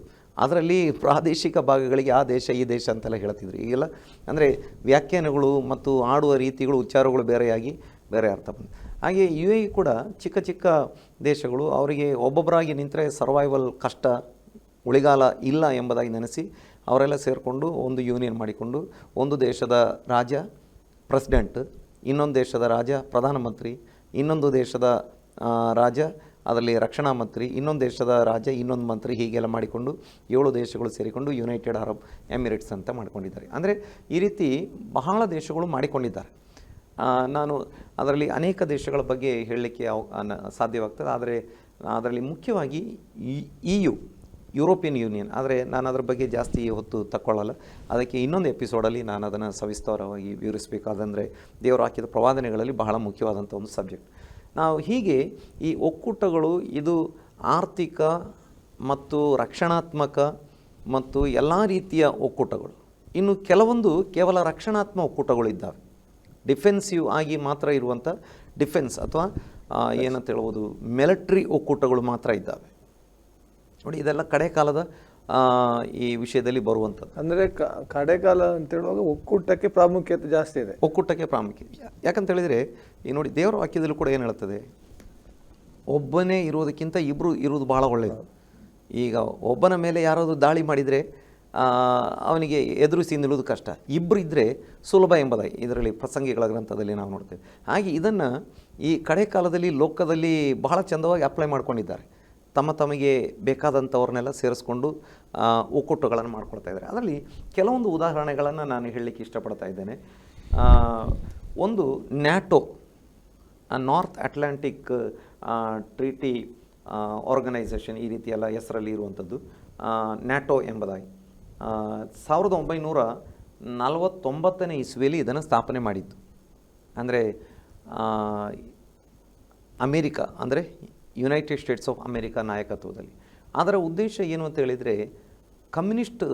ಅದರಲ್ಲಿ ಪ್ರಾದೇಶಿಕ ಭಾಗಗಳಿಗೆ ಆ ದೇಶ, ಈ ದೇಶ ಅಂತೆಲ್ಲ ಹೇಳ್ತಿದ್ರು. ಈಗೆಲ್ಲ ಅಂದರೆ ವ್ಯಾಖ್ಯಾನಗಳು ಮತ್ತು ಆಡುವ ರೀತಿಗಳು, ಉಚ್ಚಾರಗಳು ಬೇರೆಯಾಗಿ ಬೇರೆ ಅರ್ಥ ಬಂದು ಹಾಗೆ ಯು ಎ ಕೂಡ ಚಿಕ್ಕ ಚಿಕ್ಕ ದೇಶಗಳು, ಅವರಿಗೆ ಒಬ್ಬೊಬ್ಬರಾಗಿ ನಿಂತರೆ ಸರ್ವೈವಲ್ ಕಷ್ಟ, ಉಳಿಗಾಲ ಇಲ್ಲ ಎಂಬುದಾಗಿ ನೆನೆಸಿ ಅವರೆಲ್ಲ ಸೇರಿಕೊಂಡು ಒಂದು ಯೂನಿಯನ್ ಮಾಡಿಕೊಂಡು ಒಂದು ದೇಶದ ರಾಜ ಪ್ರೆಸಿಡೆಂಟ್ ಇನ್ನೊಂದು ದೇಶದ ರಾಜ ಪ್ರಧಾನಮಂತ್ರಿ, ಇನ್ನೊಂದು ದೇಶದ ರಾಜ ಅದರಲ್ಲಿ ರಕ್ಷಣಾ ಮಂತ್ರಿ, ಇನ್ನೊಂದು ದೇಶದ ರಾಜ ಇನ್ನೊಂದು ಮಂತ್ರಿ ಹೀಗೆಲ್ಲ ಮಾಡಿಕೊಂಡು ಏಳು ದೇಶಗಳು ಸೇರಿಕೊಂಡು ಯುನೈಟೆಡ್ ಅರಬ್ ಎಮಿರೇಟ್ಸ್ ಅಂತ ಮಾಡಿಕೊಂಡಿದ್ದಾರೆ. ಅಂದರೆ ಈ ರೀತಿ ಬಹಳ ದೇಶಗಳು ಮಾಡಿಕೊಂಡಿದ್ದಾರೆ. ನಾನು ಅದರಲ್ಲಿ ಅನೇಕ ದೇಶಗಳ ಬಗ್ಗೆ ಹೇಳಲಿಕ್ಕೆ ಸಾಧ್ಯವಾಗ್ತದೆ. ಆದರೆ ಅದರಲ್ಲಿ ಮುಖ್ಯವಾಗಿ ಇ ಯು ಯುರೋಪಿಯನ್ ಯೂನಿಯನ್ ಆದರೆ ನಾನು ಅದರ ಬಗ್ಗೆ ಜಾಸ್ತಿ ಹೊತ್ತು ತಕ್ಕೊಳ್ಳಲ್ಲ. ಅದಕ್ಕೆ ಇನ್ನೊಂದು ಎಪಿಸೋಡಲ್ಲಿ ನಾನು ಅದನ್ನು ಸವಿಸ್ತಾರವಾಗಿ ವಿವರಿಸಬೇಕಾದಂದರೆ ದೇವರು ಹಾಕಿದ ಪ್ರವಾದನೆಗಳಲ್ಲಿ ಬಹಳ ಮುಖ್ಯವಾದಂಥ ಒಂದು ಸಬ್ಜೆಕ್ಟ್ ನಾವು ಹೀಗೆ ಈ ಒಕ್ಕೂಟಗಳು ಇದು ಆರ್ಥಿಕ ಮತ್ತು ರಕ್ಷಣಾತ್ಮಕ ಮತ್ತು ಎಲ್ಲ ರೀತಿಯ ಒಕ್ಕೂಟಗಳು. ಇನ್ನು ಕೆಲವೊಂದು ಕೇವಲ ರಕ್ಷಣಾತ್ಮಕ ಒಕ್ಕೂಟಗಳು ಇದ್ದಾವೆ ಡಿಫೆನ್ಸಿವ್ ಆಗಿ ಮಾತ್ರ ಇರುವಂಥ ಡಿಫೆನ್ಸ್ ಅಥವಾ ಏನಂತ ಹೇಳ್ಬೋದು, ಮಿಲಿಟ್ರಿ ಒಕ್ಕೂಟಗಳು ಮಾತ್ರ ಇದ್ದಾವೆ. ನೋಡಿ, ಇದೆಲ್ಲ ಕಡೆ ಕಾಲದ ಈ ವಿಷಯದಲ್ಲಿ ಬರುವಂಥದ್ದು. ಅಂದರೆ ಕಡೆಗಾಲ ಅಂತ ಹೇಳುವಾಗ ಒಕ್ಕೂಟಕ್ಕೆ ಪ್ರಾಮುಖ್ಯತೆ ಜಾಸ್ತಿ ಇದೆ. ಒಕ್ಕೂಟಕ್ಕೆ ಪ್ರಾಮುಖ್ಯತೆ ಯಾಕಂತ ಹೇಳಿದರೆ ಈ ನೋಡಿ ದೇವರ ವಾಕ್ಯದಲ್ಲೂ ಕೂಡ ಏನು ಹೇಳ್ತದೆ ಒಬ್ಬನೇ ಇರೋದಕ್ಕಿಂತ ಇಬ್ಬರು ಇರುವುದು ಭಾಳ ಒಳ್ಳೆಯದು ಈಗ ಒಬ್ಬನ ಮೇಲೆ ಯಾರಾದರೂ ದಾಳಿ ಮಾಡಿದರೆ ಅವನಿಗೆ ಎದುರಿಸಿ ನಿಲ್ಲುವುದು ಕಷ್ಟ. ಇಬ್ಬರು ಇದ್ದರೆ ಸುಲಭ ಎಂಬುದಾಗಿ ಇದರಲ್ಲಿ ಪ್ರಸಂಗಿಗಳ ಗ್ರಂಥದಲ್ಲಿ ನಾವು ನೋಡ್ತೇವೆ. ಹಾಗೆ ಇದನ್ನು ಈ ಕಡೆ ಕಾಲದಲ್ಲಿ ಲೋಕದಲ್ಲಿ ಬಹಳ ಚಂದವಾಗಿ ಅಪ್ಲೈ ಮಾಡ್ಕೊಂಡಿದ್ದಾರೆ. ತಮ್ಮ ತಮಗೆ ಬೇಕಾದಂಥವ್ರನ್ನೆಲ್ಲ ಸೇರಿಸ್ಕೊಂಡು ಒಕ್ಕೂಟಗಳನ್ನು ಮಾಡ್ಕೊಳ್ತಾ ಇದ್ದಾರೆ. ಅದರಲ್ಲಿ ಕೆಲವೊಂದು ಉದಾಹರಣೆಗಳನ್ನು ನಾನು ಹೇಳಲಿಕ್ಕೆ ಇಷ್ಟಪಡ್ತಾ ಇದ್ದೇನೆ. ಒಂದು NATO north Atlantic treaty organisation ಈ ರೀತಿಯೆಲ್ಲ ಹೆಸರಲ್ಲಿ ಇರುವಂಥದ್ದು. ನ್ಯಾಟೋ ಎಂಬುದಾಗಿ. ಸಾವಿರದ ಒಂಬೈನೂರ ನಲವತ್ತೊಂಬತ್ತನೇ ಇಸ್ವಿಯಲ್ಲಿ ಇದನ್ನು ಸ್ಥಾಪನೆ ಮಾಡಿದ್ದು. ಅಂದರೆ ಅಮೇರಿಕಾ, ಅಂದರೆ ಯುನೈಟೆಡ್ ಸ್ಟೇಟ್ಸ್ ಆಫ್ ಅಮೇರಿಕಾ ನಾಯಕತ್ವದಲ್ಲಿ. ಅದರ ಉದ್ದೇಶ ಏನು ಅಂತ ಹೇಳಿದರೆ, ಕಮ್ಯುನಿಸ್ಟ್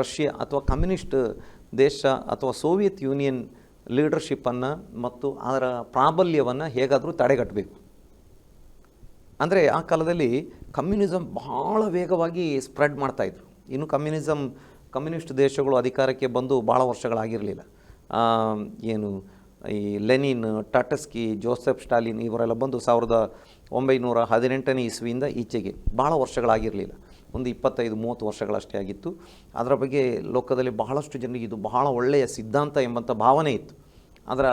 ರಷ್ಯಾ ಅಥವಾ ಕಮ್ಯುನಿಸ್ಟ್ ದೇಶ ಅಥವಾ ಸೋವಿಯತ್ ಯೂನಿಯನ್ ಲೀಡರ್ಶಿಪ್ಪನ್ನು ಮತ್ತು ಅದರ ಪ್ರಾಬಲ್ಯವನ್ನು ಹೇಗಾದರೂ ತಡೆಗಟ್ಟಬೇಕು. ಅಂದರೆ ಆ ಕಾಲದಲ್ಲಿ ಕಮ್ಯುನಿಸಮ್ ಬಹಳ ವೇಗವಾಗಿ ಸ್ಪ್ರೆಡ್ ಮಾಡ್ತಾಯಿದ್ರು ಇನ್ನು ಕಮ್ಯುನಿಸಮ್ ಕಮ್ಯುನಿಸ್ಟ್ ದೇಶಗಳು ಅಧಿಕಾರಕ್ಕೆ ಬಂದು ಭಾಳ ವರ್ಷಗಳಾಗಿರಲಿಲ್ಲ. ಏನು, ಈ ಲೆನಿನ್, ಟಾಟಸ್ಕಿ, ಜೋಸೆಫ್, ಸ್ಟಾಲಿನ್ ಇವರೆಲ್ಲ ಬಂದು ಸಾವಿರದ ಒಂಬೈನೂರ ಹದಿನೆಂಟನೇ ಇಸ್ವಿಯಿಂದ ಈಚೆಗೆ. ಭಾಳ ವರ್ಷಗಳಾಗಿರಲಿಲ್ಲ. ಒಂದು ಇಪ್ಪತ್ತೈದು, ಮೂವತ್ತು ವರ್ಷಗಳಷ್ಟೇ ಆಗಿತ್ತು. ಅದರ ಬಗ್ಗೆ ಲೋಕದಲ್ಲಿ ಬಹಳಷ್ಟು ಜನರಿಗೆ ಇದು ಬಹಳ ಒಳ್ಳೆಯ ಸಿದ್ಧಾಂತ ಎಂಬಂಥ ಭಾವನೆ ಇತ್ತು. ಅದರ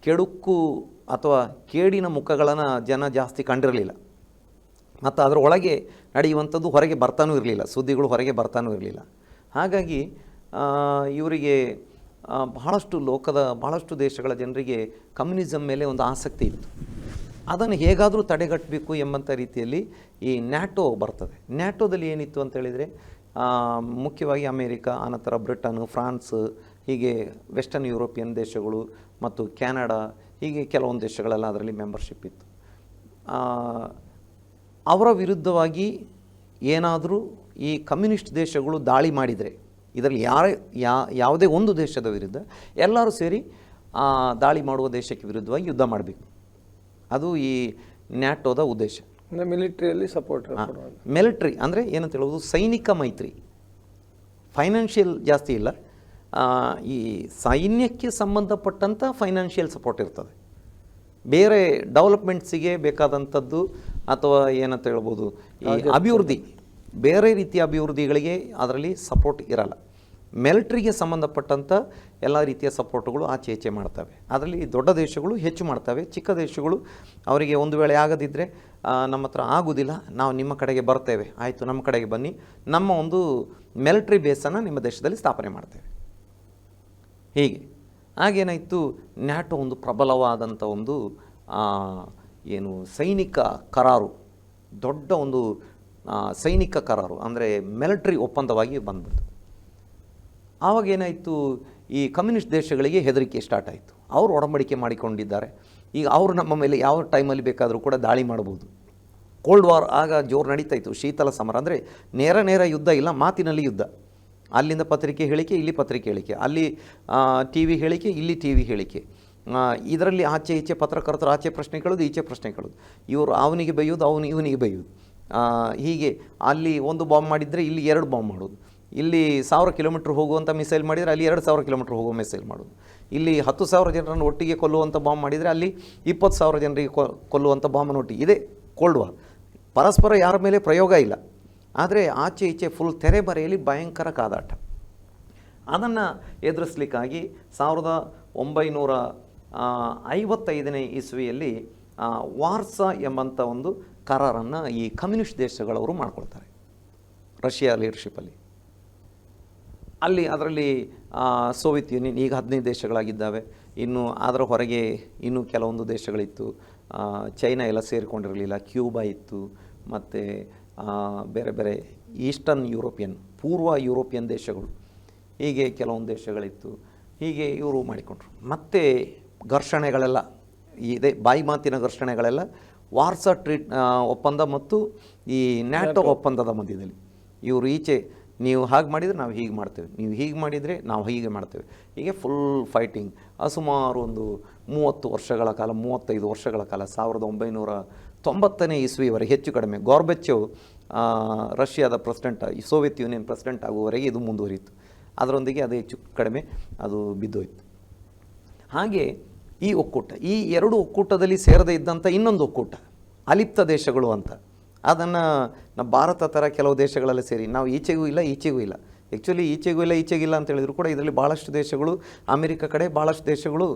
ಕೆಡುಕು ಅಥವಾ ಕೇಡಿನ ಮುಖಗಳನ್ನು ಜನ ಜಾಸ್ತಿ ಕಂಡಿರಲಿಲ್ಲ. ಮತ್ತು ಅದರ ಒಳಗೆ ನಡೆಯುವಂಥದ್ದು ಹೊರಗೆ ಬರ್ತಾನೂ ಇರಲಿಲ್ಲ. ಸುದ್ದಿಗಳು ಹೊರಗೆ ಬರ್ತಾನೂ ಇರಲಿಲ್ಲ. ಹಾಗಾಗಿ ಇವರಿಗೆ ಬಹಳಷ್ಟು ಲೋಕದ, ಬಹಳಷ್ಟು ದೇಶಗಳ ಜನರಿಗೆ ಕಮ್ಯುನಿಸಮ್ ಮೇಲೆ ಒಂದು ಆಸಕ್ತಿ ಇತ್ತು. ಅದನ್ನು ಹೇಗಾದರೂ ತಡೆಗಟ್ಟಬೇಕು ಎಂಬಂಥ ರೀತಿಯಲ್ಲಿ ಈ ನ್ಯಾಟೋ ಬರ್ತದೆ. ನ್ಯಾಟೋದಲ್ಲಿ ಏನಿತ್ತು ಅಂತ ಹೇಳಿದರೆ ಮುಖ್ಯವಾಗಿ ಅಮೇರಿಕ, ಆನಂತರ ಬ್ರಿಟನ್, ಫ್ರಾನ್ಸ್, ಹೀಗೆ ವೆಸ್ಟರ್ನ್ ಯುರೋಪಿಯನ್ ದೇಶಗಳು ಮತ್ತು ಕ್ಯಾನಡಾ ಹೀಗೆ ಕೆಲವೊಂದು ದೇಶಗಳೆಲ್ಲ ಅದರಲ್ಲಿ ಮೆಂಬರ್ಶಿಪ್ ಇತ್ತು. ಅವರ ವಿರುದ್ಧವಾಗಿ ಏನಾದರೂ ಈ ಕಮ್ಯುನಿಸ್ಟ್ ದೇಶಗಳು ದಾಳಿ ಮಾಡಿದರೆ, ಇದರಲ್ಲಿ ಯಾರ, ಯಾ, ಯಾವುದೇ ಒಂದು ದೇಶದ ವಿರುದ್ಧ ಎಲ್ಲರೂ ಸೇರಿ ದಾಳಿ ಮಾಡುವ ದೇಶಕ್ಕೆ ವಿರುದ್ಧವಾಗಿ ಯುದ್ಧ ಮಾಡಬೇಕು. ಅದು ಈ ನ್ಯಾಟೋದ ಉದ್ದೇಶ. ಅಂದರೆ ಮಿಲಿಟ್ರಿಯಲ್ಲಿ ಸಪೋರ್ಟ್ ಮಿಲಿಟ್ರಿ ಅಂದರೆ ಏನಂತ ಹೇಳೋದು ಸೈನಿಕ ಮೈತ್ರಿ. ಫೈನಾನ್ಷಿಯಲ್ ಜಾಸ್ತಿ ಇಲ್ಲ. ಈ ಸೈನ್ಯಕ್ಕೆ ಸಂಬಂಧಪಟ್ಟಂಥ ಫೈನಾನ್ಷಿಯಲ್ ಸಪೋರ್ಟ್ ಇರ್ತದೆ. ಬೇರೆ ಡೆವಲಪ್ಮೆಂಟ್ಸಿಗೆ ಬೇಕಾದಂಥದ್ದು ಅಥವಾ ಏನಂತ ಹೇಳ್ಬೋದು ಈ ಅಭಿವೃದ್ಧಿ. ಬೇರೆ ರೀತಿಯ ಅಭಿವೃದ್ಧಿಗಳಿಗೆ ಅದರಲ್ಲಿ ಸಪೋರ್ಟ್ ಇರಲ್ಲ. ಮಿಲಿಟ್ರಿಗೆ ಸಂಬಂಧಪಟ್ಟಂಥ ಎಲ್ಲ ರೀತಿಯ ಸಪೋರ್ಟ್ಗಳು ಆಚೆ ಈಚೆ ಮಾಡ್ತವೆ. ಅದರಲ್ಲಿ ದೊಡ್ಡ ದೇಶಗಳು ಹೆಚ್ಚು ಮಾಡ್ತವೆ, ಚಿಕ್ಕ ದೇಶಗಳು ಅವರಿಗೆ ಒಂದು ವೇಳೆ ಆಗದಿದ್ದರೆ ನಮ್ಮ ಹತ್ರ ಆಗೋದಿಲ್ಲ, ನಾವು ನಿಮ್ಮ ಕಡೆಗೆ ಬರ್ತೇವೆ, ಆಯಿತು ನಮ್ಮ ಕಡೆಗೆ ಬನ್ನಿ, ನಮ್ಮ ಒಂದು ಮಿಲಿಟ್ರಿ ಬೇಸನ್ನು ನಿಮ್ಮ ದೇಶದಲ್ಲಿ ಸ್ಥಾಪನೆ ಮಾಡ್ತೇವೆ. ಹೀಗೆ. ಆಗೇನಾಯಿತು ನ್ಯಾಟೋ ಒಂದು ಪ್ರಬಲವಾದಂಥ ಒಂದು ಏನು ಸೈನಿಕ ಕರಾರು, ದೊಡ್ಡ ಒಂದು ಸೈನಿಕ ಕರಾರು, ಅಂದರೆ ಮಿಲಿಟ್ರಿ ಒಪ್ಪಂದವಾಗಿ ಬಂದ್ಬಿಡ್ತು. ಆವಾಗ ಏನಾಯಿತು? ಈ ಕಮ್ಯುನಿಸ್ಟ್ ದೇಶಗಳಿಗೆ ಹೆದರಿಕೆ ಸ್ಟಾರ್ಟ್ ಆಯಿತು. ಅವರು ಒಡಂಬಡಿಕೆ ಮಾಡಿಕೊಂಡಿದ್ದಾರೆ. ಈಗ ಅವರು ನಮ್ಮ ಮೇಲೆ ಯಾವ ಟೈಮಲ್ಲಿ ಬೇಕಾದರೂ ಕೂಡ ದಾಳಿ ಮಾಡ್ಬೋದು ಕೋಲ್ಡ್ ವಾರ್ ಆಗ ಜೋರು ನಡೀತಾ ಇತ್ತು ಶೀತಲ ಸಮರ ಅಂದರೆ ನೇರ ನೇರ ಯುದ್ಧ ಇಲ್ಲ, ಮಾತಿನಲ್ಲಿ ಯುದ್ಧ. ಅಲ್ಲಿಂದ ಪತ್ರಿಕೆ ಹೇಳಿಕೆ, ಇಲ್ಲಿ ಪತ್ರಿಕೆ ಹೇಳಿಕೆ. ಅಲ್ಲಿ ಟಿ ವಿ ಹೇಳಿಕೆ, ಇಲ್ಲಿ ಟಿ ವಿ ಹೇಳಿಕೆ ಇದರಲ್ಲಿ ಆಚೆ ಈಚೆ ಪತ್ರಕರ್ತರು ಆಚೆ ಪ್ರಶ್ನೆ ಕೇಳೋದು, ಈಚೆ ಪ್ರಶ್ನೆ ಕೇಳೋದು. ಇವರು ಅವನಿಗೆ ಬೈಯೋದು ಅವನು ಇವನಿಗೆ ಬೈಯೋದು ಹೀಗೆ ಅಲ್ಲಿ ಒಂದು ಬಾಂಬ್ ಮಾಡಿದರೆ ಇಲ್ಲಿ ಎರಡು ಬಾಂಬ್ ಮಾಡೋದು ಇಲ್ಲಿ ಸಾವಿರ ಕಿಲೋಮೀಟ್ರ್ ಹೋಗುವಂಥ ಮಿಸೈಲ್ ಮಾಡಿದರೆ ಅಲ್ಲಿ ಎರಡು ಸಾವಿರ ಕಿಲೋಮೀಟ್ರ್ ಹೋಗುವ ಮಿಸೈಲ್ ಮಾಡೋದು. ಇಲ್ಲಿ ಹತ್ತು ಸಾವಿರ ಜನರನ್ನು ಒಟ್ಟಿಗೆ ಕೊಲ್ಲುವಂಥ ಬಾಂಬ್ ಮಾಡಿದರೆ ಅಲ್ಲಿ ಇಪ್ಪತ್ತು ಸಾವಿರ ಜನರಿಗೆ ಕೊಲ್ಲುವಂಥ ಬಾಂಬನ್ನು ಒಟ್ಟಿಗೆ. ಇದೇ ಕೋಲ್ಡ್ ವಾರ್ ಪರಸ್ಪರ ಯಾರ ಮೇಲೆ ಪ್ರಯೋಗ ಇಲ್ಲ. ಆದರೆ ಆಚೆ ಈಚೆ ಫುಲ್ ತೆರೆಬರೆಯಲ್ಲಿ ಭಯಂಕರ ಕಾದಾಟ. ಅದನ್ನು ಎದುರಿಸ್ಲಿಕ್ಕಾಗಿ ಸಾವಿರದ ಒಂಬೈನೂರ ಐವತ್ತೈದನೇ ಇಸ್ವಿಯಲ್ಲಿ ವಾರ್ಸಾ ಎಂಬಂಥ ಒಂದು ಕರಾರನ್ನು ಈ ಕಮ್ಯುನಿಸ್ಟ್ ದೇಶಗಳವರು ಮಾಡ್ಕೊಳ್ತಾರೆ. ರಷ್ಯಾ ಲೀಡರ್ಶಿಪ್ಪಲ್ಲಿ ಅಲ್ಲಿ ಅದರಲ್ಲಿ ಸೋವಿಯತ್ ಯೂನಿಯನ್ ಈಗ ಹದಿನೈದು ದೇಶಗಳಾಗಿದ್ದಾವೆ. ಇನ್ನು ಅದರ ಹೊರಗೆ ಇನ್ನೂ ಕೆಲವೊಂದು ದೇಶಗಳಿತ್ತು. ಚೈನಾ ಎಲ್ಲ ಸೇರಿಕೊಂಡಿರಲಿಲ್ಲ ಕ್ಯೂಬಾ ಇತ್ತು ಮತ್ತು ಬೇರೆ ಬೇರೆ ಈಸ್ಟರ್ನ್ ಯುರೋಪಿಯನ್ ಪೂರ್ವ ಯುರೋಪಿಯನ್ ದೇಶಗಳು ಹೀಗೆ ಕೆಲವೊಂದು ದೇಶಗಳಿತ್ತು. ಹೀಗೆ ಇವರು ಮಾಡಿಕೊಂಡ್ರು. ಮತ್ತೆ ಘರ್ಷಣೆಗಳೆಲ್ಲ ಇದೆ ಬಾಯಿ ಮಾತಿನ ಘರ್ಷಣೆಗಳೆಲ್ಲ ವಾರ್ಸಾ ಟ್ರೀಟ್ ಒಪ್ಪಂದ ಮತ್ತು ಈ ನ್ಯಾಟೋ. ಒಪ್ಪಂದದ ಮಧ್ಯದಲ್ಲಿ. ಇವರು ಈಚೆ ನೀವು ಹಾಗೆ ಮಾಡಿದರೆ ನಾವು ಹೀಗೆ ಮಾಡ್ತೇವೆ. ನೀವು ಹೀಗೆ ಮಾಡಿದರೆ ನಾವು ಹೀಗೆ ಮಾಡ್ತೇವೆ. ಹೀಗೆ ಫುಲ್ ಫೈಟಿಂಗ್ ಸುಮಾರು ಒಂದು ಮೂವತ್ತು ವರ್ಷಗಳ ಕಾಲ, ಮೂವತ್ತೈದು ವರ್ಷಗಳ ಕಾಲ, ಸಾವಿರದ ಒಂಬೈನೂರ ತೊಂಬತ್ತನೇ ಇಸ್ವಿವರೆಗೆ ಹೆಚ್ಚು ಕಡಿಮೆ. ಗೋರ್ಬೆಚ್ಚು ರಷ್ಯಾದ ಪ್ರೆಸಿಡೆಂಟ್ ಸೋವಿಯತ್ ಯೂನಿಯನ್ ಪ್ರೆಸಿಡೆಂಟ್ ಆಗುವವರೆಗೆ ಇದು ಮುಂದುವರಿಯಿತು. ಅದರೊಂದಿಗೆ ಅದು ಹೆಚ್ಚು ಕಡಿಮೆ ಅದು ಬಿದ್ದೋಯ್ತು. ಹಾಗೆ ಈ ಒಕ್ಕೂಟ, ಈ ಎರಡು ಒಕ್ಕೂಟದಲ್ಲಿ ಸೇರದೇ ಇದ್ದಂಥ ಇನ್ನೊಂದು ಒಕ್ಕೂಟ, ಅಲಿಪ್ತ ದೇಶಗಳು ಅಂತ. ಅದನ್ನು ನಮ್ಮ ಭಾರತ ಥರ ಕೆಲವು ದೇಶಗಳಲ್ಲಿ ಸೇರಿ. ನಾವು ಈಚೆಗೂ ಇಲ್ಲ ಈಚೆಗೂ ಇಲ್ಲ. ಆ್ಯಕ್ಚುಲಿ ಈಚೆಗೂ ಇಲ್ಲ ಈಚೆಗಿಲ್ಲ ಅಂತ ಹೇಳಿದ್ರು ಕೂಡ ಇದರಲ್ಲಿ ಭಾಳಷ್ಟು ದೇಶಗಳು ಅಮೆರಿಕ ಕಡೆ ಭಾಳಷ್ಟು ದೇಶಗಳು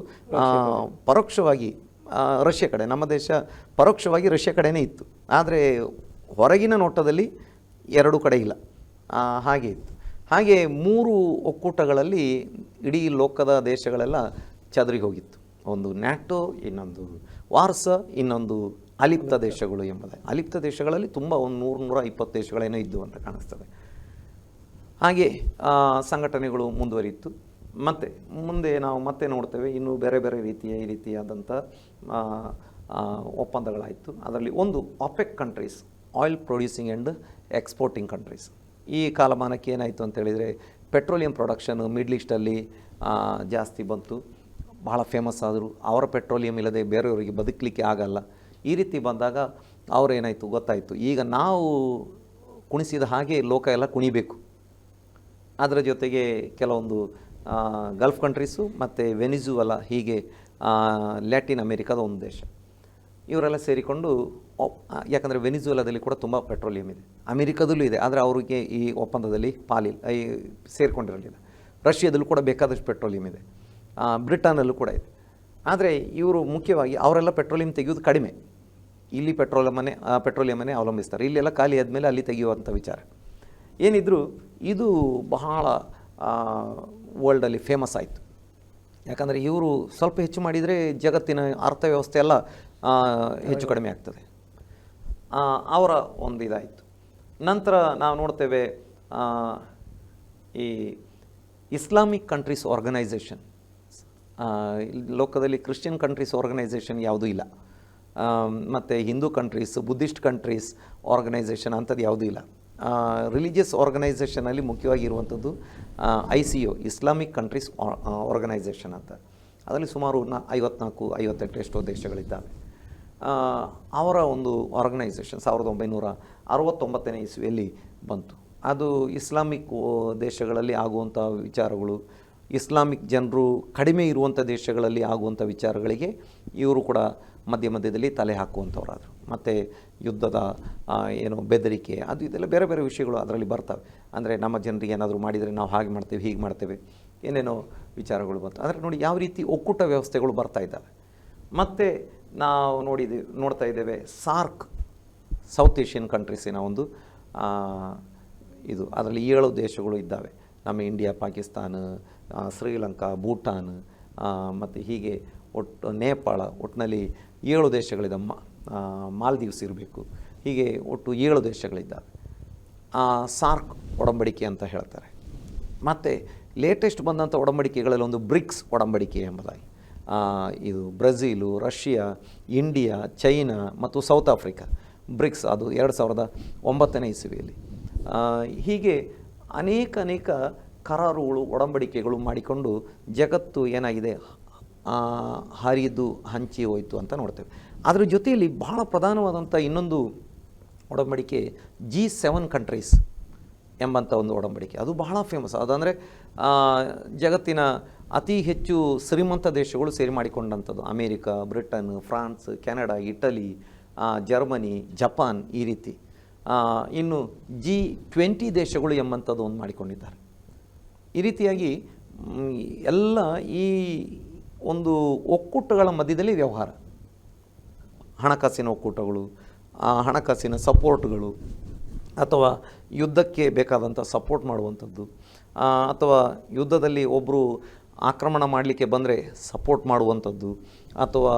ಪರೋಕ್ಷವಾಗಿ ರಷ್ಯಾ ಕಡೆ. ನಮ್ಮ ದೇಶ ಪರೋಕ್ಷವಾಗಿ ರಷ್ಯಾ ಕಡೆನೇ ಇತ್ತು. ಆದರೆ ಹೊರಗಿನ ನೋಟದಲ್ಲಿ ಎರಡು ಕಡೆ ಇಲ್ಲ. ಹಾಗೆ ಇತ್ತು. ಹಾಗೆ ಮೂರು ಒಕ್ಕೂಟಗಳಲ್ಲಿ ಇಡೀ ಲೋಕದ ದೇಶಗಳೆಲ್ಲ ಚದರಿ ಹೋಗಿತ್ತು. ಒಂದು ನ್ಯಾಟೋ ಇನ್ನೊಂದು ವಾರ್ಸ ಇನ್ನೊಂದು ಅಲಿಪ್ತ ದೇಶಗಳು ಎಂಬುದೇ. ಅಲಿಪ್ತ ದೇಶಗಳಲ್ಲಿ ತುಂಬ ಒಂದು ನೂರು, ನೂರ ಇಪ್ಪತ್ತು ದೇಶಗಳೇನೋ ಇದ್ದವು ಅಂತ ಕಾಣಿಸ್ತದೆ. ಹಾಗೆ ಸಂಘಟನೆಗಳು ಮುಂದುವರಿಯಿತು. ಮತ್ತು, ಮುಂದೆ ನಾವು ಮತ್ತೆ ನೋಡ್ತೇವೆ, ಇನ್ನೂ ಬೇರೆ ಬೇರೆ ರೀತಿಯ, ಈ ರೀತಿಯಾದಂಥ ಒಪ್ಪಂದಗಳಾಯಿತು. ಅದರಲ್ಲಿ ಒಂದು OPEC countries oil producing and exporting countries ಈ ಕಾಲಮಾನಕ್ಕೆ ಏನಾಯಿತು ಅಂತ ಹೇಳಿದರೆ, ಪೆಟ್ರೋಲಿಯಂ ಪ್ರೊಡಕ್ಷನ್ ಮಿಡ್ಲ್ ಈಸ್ಟಲ್ಲಿ ಜಾಸ್ತಿ ಬಂತು. ಬಹಳ ಫೇಮಸ್ ಆದರು. ಅವರ ಪೆಟ್ರೋಲಿಯಂ ಇಲ್ಲದೆ ಬೇರೆಯವರಿಗೆ ಬದುಕಲಿಕ್ಕೆ ಆಗಲ್ಲ. ಈ ರೀತಿ ಬಂದಾಗ ಅವರೇನಾಯಿತು ಗೊತ್ತಾಯಿತು. ಈಗ ನಾವು ಕುಣಿಸಿದ ಹಾಗೆ ಲೋಕ ಎಲ್ಲ ಕುಣಿಬೇಕು. ಅದರ ಜೊತೆಗೆ ಕೆಲವೊಂದು ಗಲ್ಫ್ ಕಂಟ್ರೀಸು ಮತ್ತು ವೆನಿಜುವಲ ಹೀಗೆ ಲ್ಯಾಟಿನ್ ಅಮೇರಿಕಾದ ಒಂದು ದೇಶ. ಇವರೆಲ್ಲ ಸೇರಿಕೊಂಡು ಯಾಕಂದರೆ ವೆನಿಜುವಲಾದಲ್ಲಿ ಕೂಡ ತುಂಬ ಪೆಟ್ರೋಲಿಯಂ ಇದೆ. ಅಮೇರಿಕಾದಲ್ಲೂ ಇದೆ, ಆದರೆ ಅವರಿಗೆ ಈ ಒಪ್ಪಂದದಲ್ಲಿ ಪಾಲಿಲ್, ಈ ಸೇರಿಕೊಂಡಿರಲಿಲ್ಲ. ರಷ್ಯಾದಲ್ಲೂ ಕೂಡ ಬೇಕಾದಷ್ಟು ಪೆಟ್ರೋಲಿಯಂ ಇದೆ. ಬ್ರಿಟನ್ನಲ್ಲೂ ಕೂಡ ಇದೆ. ಆದರೆ ಇವರು ಮುಖ್ಯವಾಗಿ ಅವರೆಲ್ಲ ಪೆಟ್ರೋಲಿಯಂ ತೆಗೆಯೋದು ಕಡಿಮೆ. ಇಲ್ಲಿ ಪೆಟ್ರೋಲಿಯಮನ್ನೇ ಪೆಟ್ರೋಲಿಯಮನ್ನೇ ಅವಲಂಬಿಸ್ತಾರೆ. ಇಲ್ಲೆಲ್ಲ ಖಾಲಿ ಆದಮೇಲೆ ಅಲ್ಲಿ ತೆಗೆಯುವಂಥ ವಿಚಾರ. ಏನಿದ್ರು ಇದು ಬಹಳ ವರ್ಲ್ಡಲ್ಲಿ ಫೇಮಸ್ ಆಯಿತು. ಯಾಕಂದರೆ ಇವರು ಸ್ವಲ್ಪ ಹೆಚ್ಚು ಮಾಡಿದರೆ ಜಗತ್ತಿನ ಅರ್ಥವ್ಯವಸ್ಥೆ ಎಲ್ಲ ಹೆಚ್ಚು ಕಡಿಮೆ ಆಗ್ತದೆ. ಅವರ ಒಂದು ಇದಾಯಿತು. ನಂತರ ನಾವು ನೋಡ್ತೇವೆ ಈ ಇಸ್ಲಾಮಿಕ್ ಕಂಟ್ರೀಸ್ ಆರ್ಗನೈಸೇಷನ್ ಲೋಕದಲ್ಲಿ ಕ್ರಿಶ್ಚಿಯನ್ ಕಂಟ್ರೀಸ್ ಆರ್ಗನೈಸೇಷನ್ ಯಾವುದೂ ಇಲ್ಲ. ಮತ್ತು Hindu countries Buddhist countries organisation ಅಂಥದ್ದು ಯಾವುದೂ ಇಲ್ಲ. ರಿಲಿಜಿಯಸ್ ಆರ್ಗನೈಸೇಷನಲ್ಲಿ ಮುಖ್ಯವಾಗಿ ಇರುವಂಥದ್ದು I C U Islamic countries organisation ಅಂತ. ಅದರಲ್ಲಿ ಸುಮಾರು ನಾ, ಐವತ್ನಾಲ್ಕು ಐವತ್ತೆಂಟು ಎಷ್ಟೋ ದೇಶಗಳಿದ್ದಾವೆ ಅವರ ಒಂದು ಆರ್ಗನೈಸೇಷನ್ ಸಾವಿರದ ಒಂಬೈನೂರ ಅರವತ್ತೊಂಬತ್ತನೇ ಇಸ್ವಿಯಲ್ಲಿ ಬಂತು. ಅದು ಇಸ್ಲಾಮಿಕ್ ದೇಶಗಳಲ್ಲಿ ಆಗುವಂಥ ವಿಚಾರಗಳು ಇಸ್ಲಾಮಿಕ್ ಜನರು ಕಡಿಮೆ ಇರುವಂಥ ದೇಶಗಳಲ್ಲಿ ಆಗುವಂಥ ವಿಚಾರಗಳಿಗೆ ಇವರು ಕೂಡ ಮಧ್ಯ ಮಧ್ಯದಲ್ಲಿ ತಲೆ ಹಾಕುವಂಥವ್ರಾದರು. ಮತ್ತು ಯುದ್ಧದ ಏನು ಬೆದರಿಕೆ, ಅದು ಇದೆಲ್ಲ ಬೇರೆ ಬೇರೆ ವಿಷಯಗಳು ಅದರಲ್ಲಿ ಬರ್ತವೆ. ಅಂದರೆ ನಮ್ಮ ಜನರಿಗೆ ಏನಾದರೂ ಮಾಡಿದರೆ ನಾವು ಹಾಗೆ ಮಾಡ್ತೇವೆ, ಹೀಗೆ ಮಾಡ್ತೇವೆ, ಏನೇನೋ ವಿಚಾರಗಳು ಬಂತು ಅಂದರೆ ನೋಡಿ ಯಾವ ರೀತಿ ಒಕ್ಕೂಟ ವ್ಯವಸ್ಥೆಗಳು ಬರ್ತಾ ಇದ್ದಾವೆ. ಮತ್ತು ನಾವು ನೋಡಿದ್ದೀವಿ ನೋಡ್ತಾ ಇದ್ದೇವೆ ಸಾರ್ಕ್, ಸೌತ್ ಏಷ್ಯನ್ ಕಂಟ್ರೀಸಿನ ಒಂದು ಇದು, ಅದರಲ್ಲಿ ಏಳು ದೇಶಗಳು ಇದ್ದಾವೆ. ನಮ್ಮ ಇಂಡಿಯಾ, ಪಾಕಿಸ್ತಾನ ಶ್ರೀಲಂಕಾ, ಭೂಟಾನ್ ಮತ್ತು ಹೀಗೆ ಒಟ್ಟು ನೇಪಾಳ ಒಟ್ಟಿನಲ್ಲಿ ಏಳು ದೇಶಗಳಿದೆ ಮಾಲ್ದೀವ್ಸ್ ಇರಬೇಕು. ಹೀಗೆ ಒಟ್ಟು ಏಳು ದೇಶಗಳಿದ್ದಾವೆ ಸಾರ್ಕ್ ಒಡಂಬಡಿಕೆ ಅಂತ ಹೇಳ್ತಾರೆ. ಮತ್ತು ಲೇಟೆಸ್ಟ್ ಬಂದಂಥ ಒಡಂಬಡಿಕೆಗಳಲ್ಲಿ ಒಂದು ಬ್ರಿಕ್ಸ್ ಒಡಂಬಡಿಕೆ ಎಂಬುದಾಗಿ. ಇದು ಬ್ರೆಜಿಲು, ರಷ್ಯಾ, ಇಂಡಿಯಾ, ಚೈನಾ ಮತ್ತು ಸೌತ್ ಆಫ್ರಿಕಾ. ಬ್ರಿಕ್ಸ್ ಅದು ಎರಡು ಸಾವಿರದ ಒಂಬತ್ತನೇ ಇಸವಿಯಲ್ಲಿ. ಹೀಗೆ ಅನೇಕ ಅನೇಕ ಕರಾರುಗಳು ಒಡಂಬಡಿಕೆಗಳು ಮಾಡಿಕೊಂಡು ಜಗತ್ತು ಏನಾಗಿದೆ? ಹರಿದು ಹಂಚಿ ಹೋಯಿತು ಅಂತ ನೋಡ್ತೇವೆ. ಅದರ ಜೊತೆಯಲ್ಲಿ ಬಹಳ ಪ್ರಧಾನವಾದಂಥ ಇನ್ನೊಂದು ಒಡಂಬಡಿಕೆ ಜಿ ಸೆವೆನ್ ಕಂಟ್ರೀಸ್ ಎಂಬಂಥ ಒಂದು ಒಡಂಬಡಿಕೆ. ಅದು ಬಹಳ ಫೇಮಸ್ ಅದಂದರೆ ಜಗತ್ತಿನ ಅತಿ ಹೆಚ್ಚು ಶ್ರೀಮಂತ ದೇಶಗಳು ಸೇರಿ ಮಾಡಿಕೊಂಡಂಥದ್ದು. America, Britain, France, Canada, Italy Germany, Japan ಈ ರೀತಿ. ಇನ್ನು ಜಿ ಟ್ವೆಂಟಿ ದೇಶಗಳು ಎಂಬಂಥದ್ದು ಒಂದು ಮಾಡಿಕೊಂಡಿದ್ದಾರೆ. ಈ ರೀತಿಯಾಗಿ ಎಲ್ಲ ಈ ಒಂದು ಒಕ್ಕೂಟಗಳ ಮಧ್ಯದಲ್ಲಿ ವ್ಯವಹಾರ. ಹಣಕಾಸಿನ ಒಕ್ಕೂಟಗಳು ಹಣಕಾಸಿನ ಸಪೋರ್ಟ್ಗಳು, ಅಥವಾ ಯುದ್ಧಕ್ಕೆ ಬೇಕಾದಂಥ ಸಪೋರ್ಟ್ ಮಾಡುವಂಥದ್ದು ಅಥವಾ ಯುದ್ಧದಲ್ಲಿ ಒಬ್ಬರು ಆಕ್ರಮಣ ಮಾಡಲಿಕ್ಕೆ ಬಂದರೆ ಸಪೋರ್ಟ್ ಮಾಡುವಂಥದ್ದು, ಅಥವಾ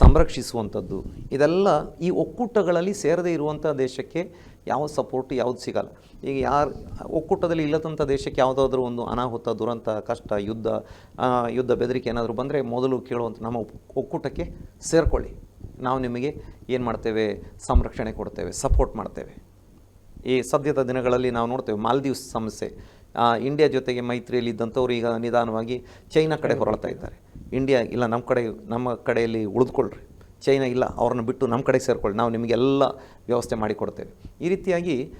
ಸಂರಕ್ಷಿಸುವಂಥದ್ದು, ಇದೆಲ್ಲ ಈ ಒಕ್ಕೂಟಗಳಲ್ಲಿ ಸೇರದೇ ಇರುವಂಥ ದೇಶಕ್ಕೆ ಯಾವ ಸಪೋರ್ಟ್ ಯಾವ್ದು ಸಿಗಲ್ಲ. ಈಗ ಯಾರು, ಒಕ್ಕೂಟದಲ್ಲಿ ಇಲ್ಲದಂಥ ದೇಶಕ್ಕೆ ಯಾವುದಾದ್ರೂ ಒಂದು ಅನಾಹುತ, ದುರಂತ, ಕಷ್ಟ, ಯುದ್ಧ ಯುದ್ಧ ಬೆದರಿಕೆ ಏನಾದರೂ ಬಂದರೆ ಮೊದಲು ಕೇಳುವಂಥ ನಮ್ಮ ಒಕ್- ಒಕ್ಕೂಟಕ್ಕೆ ಸೇರಿಕೊಳ್ಳಿ. ನಾವು ನಿಮಗೆ ಏನು ಮಾಡ್ತೇವೆ? ಸಂರಕ್ಷಣೆ ಕೊಡ್ತೇವೆ ಸಪೋರ್ಟ್ ಮಾಡ್ತೇವೆ. ಈ ಸದ್ಯದ ದಿನಗಳಲ್ಲಿ ನಾವು ನೋಡ್ತೇವೆ ಮಾಲ್ದೀವ್ಸ್ ಸಮಸ್ಯೆ. ಇಂಡಿಯಾ ಜೊತೆಗೆ ಮೈತ್ರಿಯಲ್ಲಿ ಇದ್ದಂಥವ್ರು ಈಗ ನಿಧಾನವಾಗಿ ಚೈನಾ ಕಡೆ ಹೊರಳ್ತಾ ಇದ್ದಾರೆ. ಇಂಡಿಯಾ, ಇಲ್ಲ, ನಮ್ಮ ಕಡೆ, ನಮ್ಮ ಕಡೆಯಲ್ಲಿ ಉಳಿದುಕೊಳ್ಳ್ರಿ ಚೈನಾ ಇಲ್ಲ, ಅವ್ರನ್ನ ಬಿಟ್ಟು ನಮ್ಮ ಕಡೆ ಸೇರ್ಕೊಳ್ಳಿ, ನಾವು ನಿಮಗೆಲ್ಲ ವ್ಯವಸ್ಥೆ ಮಾಡಿಕೊಡ್ತೇವೆ ಈ ರೀತಿಯಾಗಿ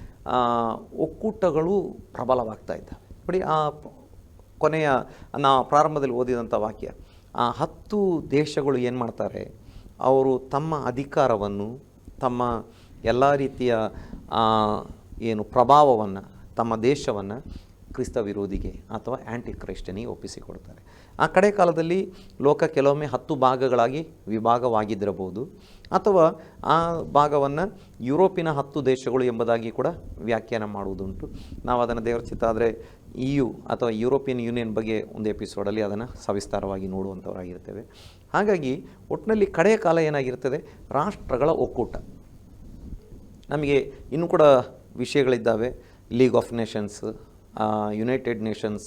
ಒಕ್ಕೂಟಗಳು ಪ್ರಬಲವಾಗ್ತಾ ಇದ್ದಾವೆ. ನೋಡಿ, ಆ, ಕೊನೆಯ, ನಾ ಪ್ರಾರಂಭದಲ್ಲಿ ಓದಿದಂಥ ವಾಕ್ಯ, ಆ ಹತ್ತು ದೇಶಗಳು ಏನು ಮಾಡ್ತಾರೆ, ಅವರು ತಮ್ಮ ಅಧಿಕಾರವನ್ನು, ತಮ್ಮ ಎಲ್ಲ ರೀತಿಯ ಏನು ಪ್ರಭಾವವನ್ನು, ತಮ್ಮ ದೇಶವನ್ನು ಕ್ರಿಸ್ತ ವಿರೋಧಿಗೆ ಅಥವಾ ಆ್ಯಂಟಿ ಕ್ರೈಸ್ಟನಿಗೆ ಒಪ್ಪಿಸಿಕೊಡ್ತಾರೆ. ಆ ಕಡೆ ಕಾಲದಲ್ಲಿ ಲೋಕ ಕೆಲವೊಮ್ಮೆ ಹತ್ತು ಭಾಗಗಳಾಗಿ ವಿಭಾಗವಾಗಿದ್ದಿರಬಹುದು. ಅಥವಾ ಆ ಭಾಗವನ್ನು ಯುರೋಪಿನ ಹತ್ತು ದೇಶಗಳು ಎಂಬುದಾಗಿ ಕೂಡ ವ್ಯಾಖ್ಯಾನ ಮಾಡುವುದುಂಟು. ನಾವು ಅದನ್ನು ದೇವರ ಚಿತ್ತ, ಆದರೆ ಇ ಯು ಅಥವಾ ಯುರೋಪಿಯನ್ ಯೂನಿಯನ್ ಬಗ್ಗೆ ಒಂದು ಎಪಿಸೋಡಲ್ಲಿ ಅದನ್ನು ಸವಿಸ್ತಾರವಾಗಿ ನೋಡುವಂಥವರಾಗಿರ್ತೇವೆ. ಹಾಗಾಗಿ ಒಟ್ಟಿನಲ್ಲಿ ಕಡೆಯ ಕಾಲ ಏನಾಗಿರ್ತದೆ? ರಾಷ್ಟ್ರಗಳ ಒಕ್ಕೂಟ. ನಮಗೆ ಇನ್ನೂ ಕೂಡ ವಿಷಯಗಳಿದ್ದಾವೆ. League of nations united nations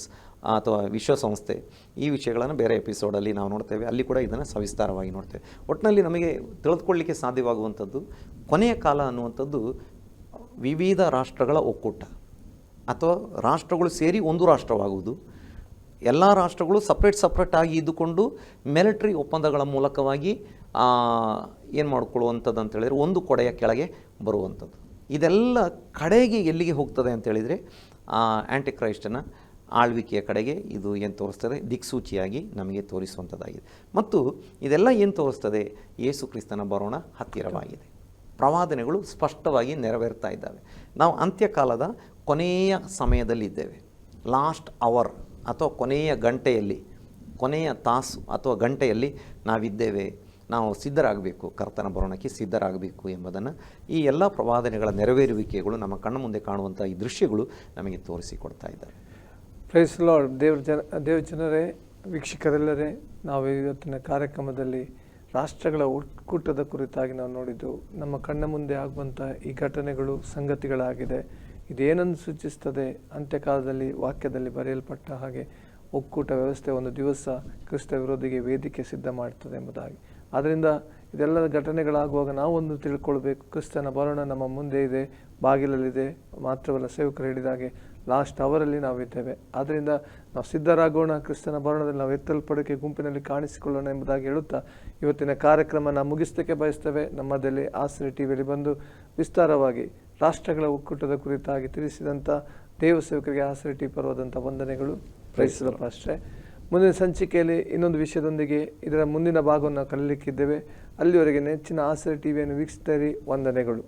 ಅಥವಾ ವಿಶ್ವಸಂಸ್ಥೆ ಈ ವಿಷಯಗಳನ್ನು ಬೇರೆ ಎಪಿಸೋಡಲ್ಲಿ ನಾವು ನೋಡ್ತೇವೆ. ಅಲ್ಲಿ ಕೂಡ ಇದನ್ನು ಸವಿಸ್ತಾರವಾಗಿ ನೋಡ್ತೇವೆ. ಒಟ್ಟಿನಲ್ಲಿ ನಮಗೆ ತಿಳಿದುಕೊಳ್ಳಿಕ್ಕೆ ಸಾಧ್ಯವಾಗುವಂಥದ್ದು, ಕೊನೆಯ ಕಾಲ ಅನ್ನುವಂಥದ್ದು ವಿವಿಧ ರಾಷ್ಟ್ರಗಳ ಒಕ್ಕೂಟ ಅಥವಾ ರಾಷ್ಟ್ರಗಳು ಸೇರಿ ಒಂದು ರಾಷ್ಟ್ರವಾಗುವುದು. ಎಲ್ಲ ರಾಷ್ಟ್ರಗಳು ಸಪ್ರೇಟ್ ಸಪ್ರೇಟ್ ಆಗಿ ಇದ್ದುಕೊಂಡು ಮಿಲಿಟ್ರಿ ಒಪ್ಪಂದಗಳ ಮೂಲಕವಾಗಿ ಏನು ಮಾಡ್ಕೊಳ್ಳುವಂಥದ್ದು ಅಂತ ಹೇಳಿದರೆ ಒಂದು ಕೊಡೆಯ ಕೆಳಗೆ ಬರುವಂಥದ್ದು. ಇದೆಲ್ಲ ಕಡೆಗೆ ಎಲ್ಲಿಗೆ ಹೋಗ್ತದೆ ಅಂತೇಳಿದರೆ ಆ್ಯಂಟಿ ಆಳ್ವಿಕೆಯ ಕಡೆಗೆ ಇದು ಏನು ತೋರಿಸ್ತದೆ? ದಿಕ್ಸೂಚಿಯಾಗಿ ನಮಗೆ ತೋರಿಸುವಂಥದ್ದಾಗಿದೆ ಮತ್ತು ಇದೆಲ್ಲ ಏನು ತೋರಿಸ್ತದೆ? ಯೇಸು ಕ್ರಿಸ್ತನ ಬರೋಣ ಹತ್ತಿರವಾಗಿದೆ. ಪ್ರವಾದನೆಗಳು ಸ್ಪಷ್ಟವಾಗಿ ನೆರವೇರ್ತಾ ಇದ್ದಾವೆ. ನಾವು ಅಂತ್ಯಕಾಲದ ಕೊನೆಯ ಸಮಯದಲ್ಲಿದ್ದೇವೆ. ಲಾಸ್ಟ್ ಅವರ್ ಅಥವಾ ಕೊನೆಯ ಗಂಟೆಯಲ್ಲಿ, ಕೊನೆಯ ತಾಸು ಅಥವಾ ಗಂಟೆಯಲ್ಲಿ ನಾವಿದ್ದೇವೆ. ನಾವು ಸಿದ್ಧರಾಗಬೇಕು, ಕರ್ತನ ಬರೋಣಕ್ಕೆ ಸಿದ್ಧರಾಗಬೇಕು ಎಂಬುದನ್ನು ಈ ಎಲ್ಲ ಪ್ರವಾದನೆಗಳ ನೆರವೇರುವಿಕೆಗಳು ನಮ್ಮ ಕಣ್ಣ ಮುಂದೆ ಕಾಣುವಂಥ ಈ ದೃಶ್ಯಗಳು ನಮಗೆ ತೋರಿಸಿಕೊಡ್ತಾ ಇದ್ದಾವೆ ಪ್ರೈಸ್ ಲಾರ್ಡ್ ದೇವ್ರ ಜನ, ದೇವ್ರ ಜನರೇ, ವೀಕ್ಷಕರೆಲ್ಲರೇ, ನಾವು ಇವತ್ತಿನ ಕಾರ್ಯಕ್ರಮದಲ್ಲಿ ರಾಷ್ಟ್ರಗಳ ಒಕ್ಕೂಟದ ಕುರಿತಾಗಿ ನಾವು ನೋಡಿದ್ದು, ನಮ್ಮ ಕಣ್ಣ ಮುಂದೆ ಆಗುವಂಥ ಈ ಘಟನೆಗಳು, ಸಂಗತಿಗಳಾಗಿದೆ. ಇದೇನನ್ನು ಸೂಚಿಸ್ತದೆ? ಅಂತ್ಯಕಾಲದಲ್ಲಿ, ವಾಕ್ಯದಲ್ಲಿ ಬರೆಯಲ್ಪಟ್ಟ ಹಾಗೆ ಒಕ್ಕೂಟ ವ್ಯವಸ್ಥೆ ಒಂದು ದಿವಸ ಕ್ರಿಸ್ತ ವಿರೋಧಿಗೆ ವೇದಿಕೆ ಸಿದ್ಧ ಮಾಡ್ತದೆ ಎಂಬುದಾಗಿ. ಆದ್ದರಿಂದ ಇದೆಲ್ಲ ಘಟನೆಗಳಾಗುವಾಗ ನಾವು ಒಂದು ತಿಳ್ಕೊಳ್ಬೇಕು. ಕ್ರಿಸ್ತನ ಬರೋಣ ನಮ್ಮ ಮುಂದೆ ಇದೆ, ಬಾಗಿಲಲ್ಲಿದೆ, ಮಾತ್ರವಲ್ಲ ಸೇವಕರು ಹೇಳಿದಾಗೆ ಲಾಸ್ಟ್ ಅವರಲ್ಲಿ ನಾವಿದ್ದೇವೆ ಆದ್ದರಿಂದ ನಾವು ಸಿದ್ಧರಾಗೋಣ, ಕ್ರಿಸ್ತನ ಭರಣದಲ್ಲಿ ನಾವು ಎತ್ತಲ್ಪಡಕ್ಕೆ ಗುಂಪಿನಲ್ಲಿ ಕಾಣಿಸಿಕೊಳ್ಳೋಣ ಎಂಬುದಾಗಿ ಹೇಳುತ್ತಾ ಇವತ್ತಿನ ಕಾರ್ಯಕ್ರಮ ನಾವು ಮುಗಿಸಲಿಕ್ಕೆ ಬಯಸ್ತೇವೆ. ನಮ್ಮದಲ್ಲಿ ಆಸರೆ ಟಿವಿಯಲ್ಲಿ ಬಂದು ವಿಸ್ತಾರವಾಗಿ ರಾಷ್ಟ್ರಗಳ ಒಕ್ಕೂಟದ ಕುರಿತಾಗಿ ತಿಳಿಸಿದಂಥ ದೇವ ಸೇವಕರಿಗೆ ಆಸರೆ ಟಿ ಪರವಾದಂಥ ವಂದನೆಗಳು. ಪ್ರೈಸಲ ಪಾಸ್ಟ್ರೆ ಮುಂದಿನ ಸಂಚಿಕೆಯಲ್ಲಿ ಇನ್ನೊಂದು ವಿಷಯದೊಂದಿಗೆ ಇದರ ಮುಂದಿನ ಭಾಗವನ್ನು ಕಲಿಯಲಿಕ್ಕಿದ್ದೇವೆ ಅಲ್ಲಿವರೆಗೆ ನೆಚ್ಚಿನ ಆಸರೆ ಟಿವಿಯನ್ನು ವೀಕ್ಷಿಸಿದರೆ ವಂದನೆಗಳು.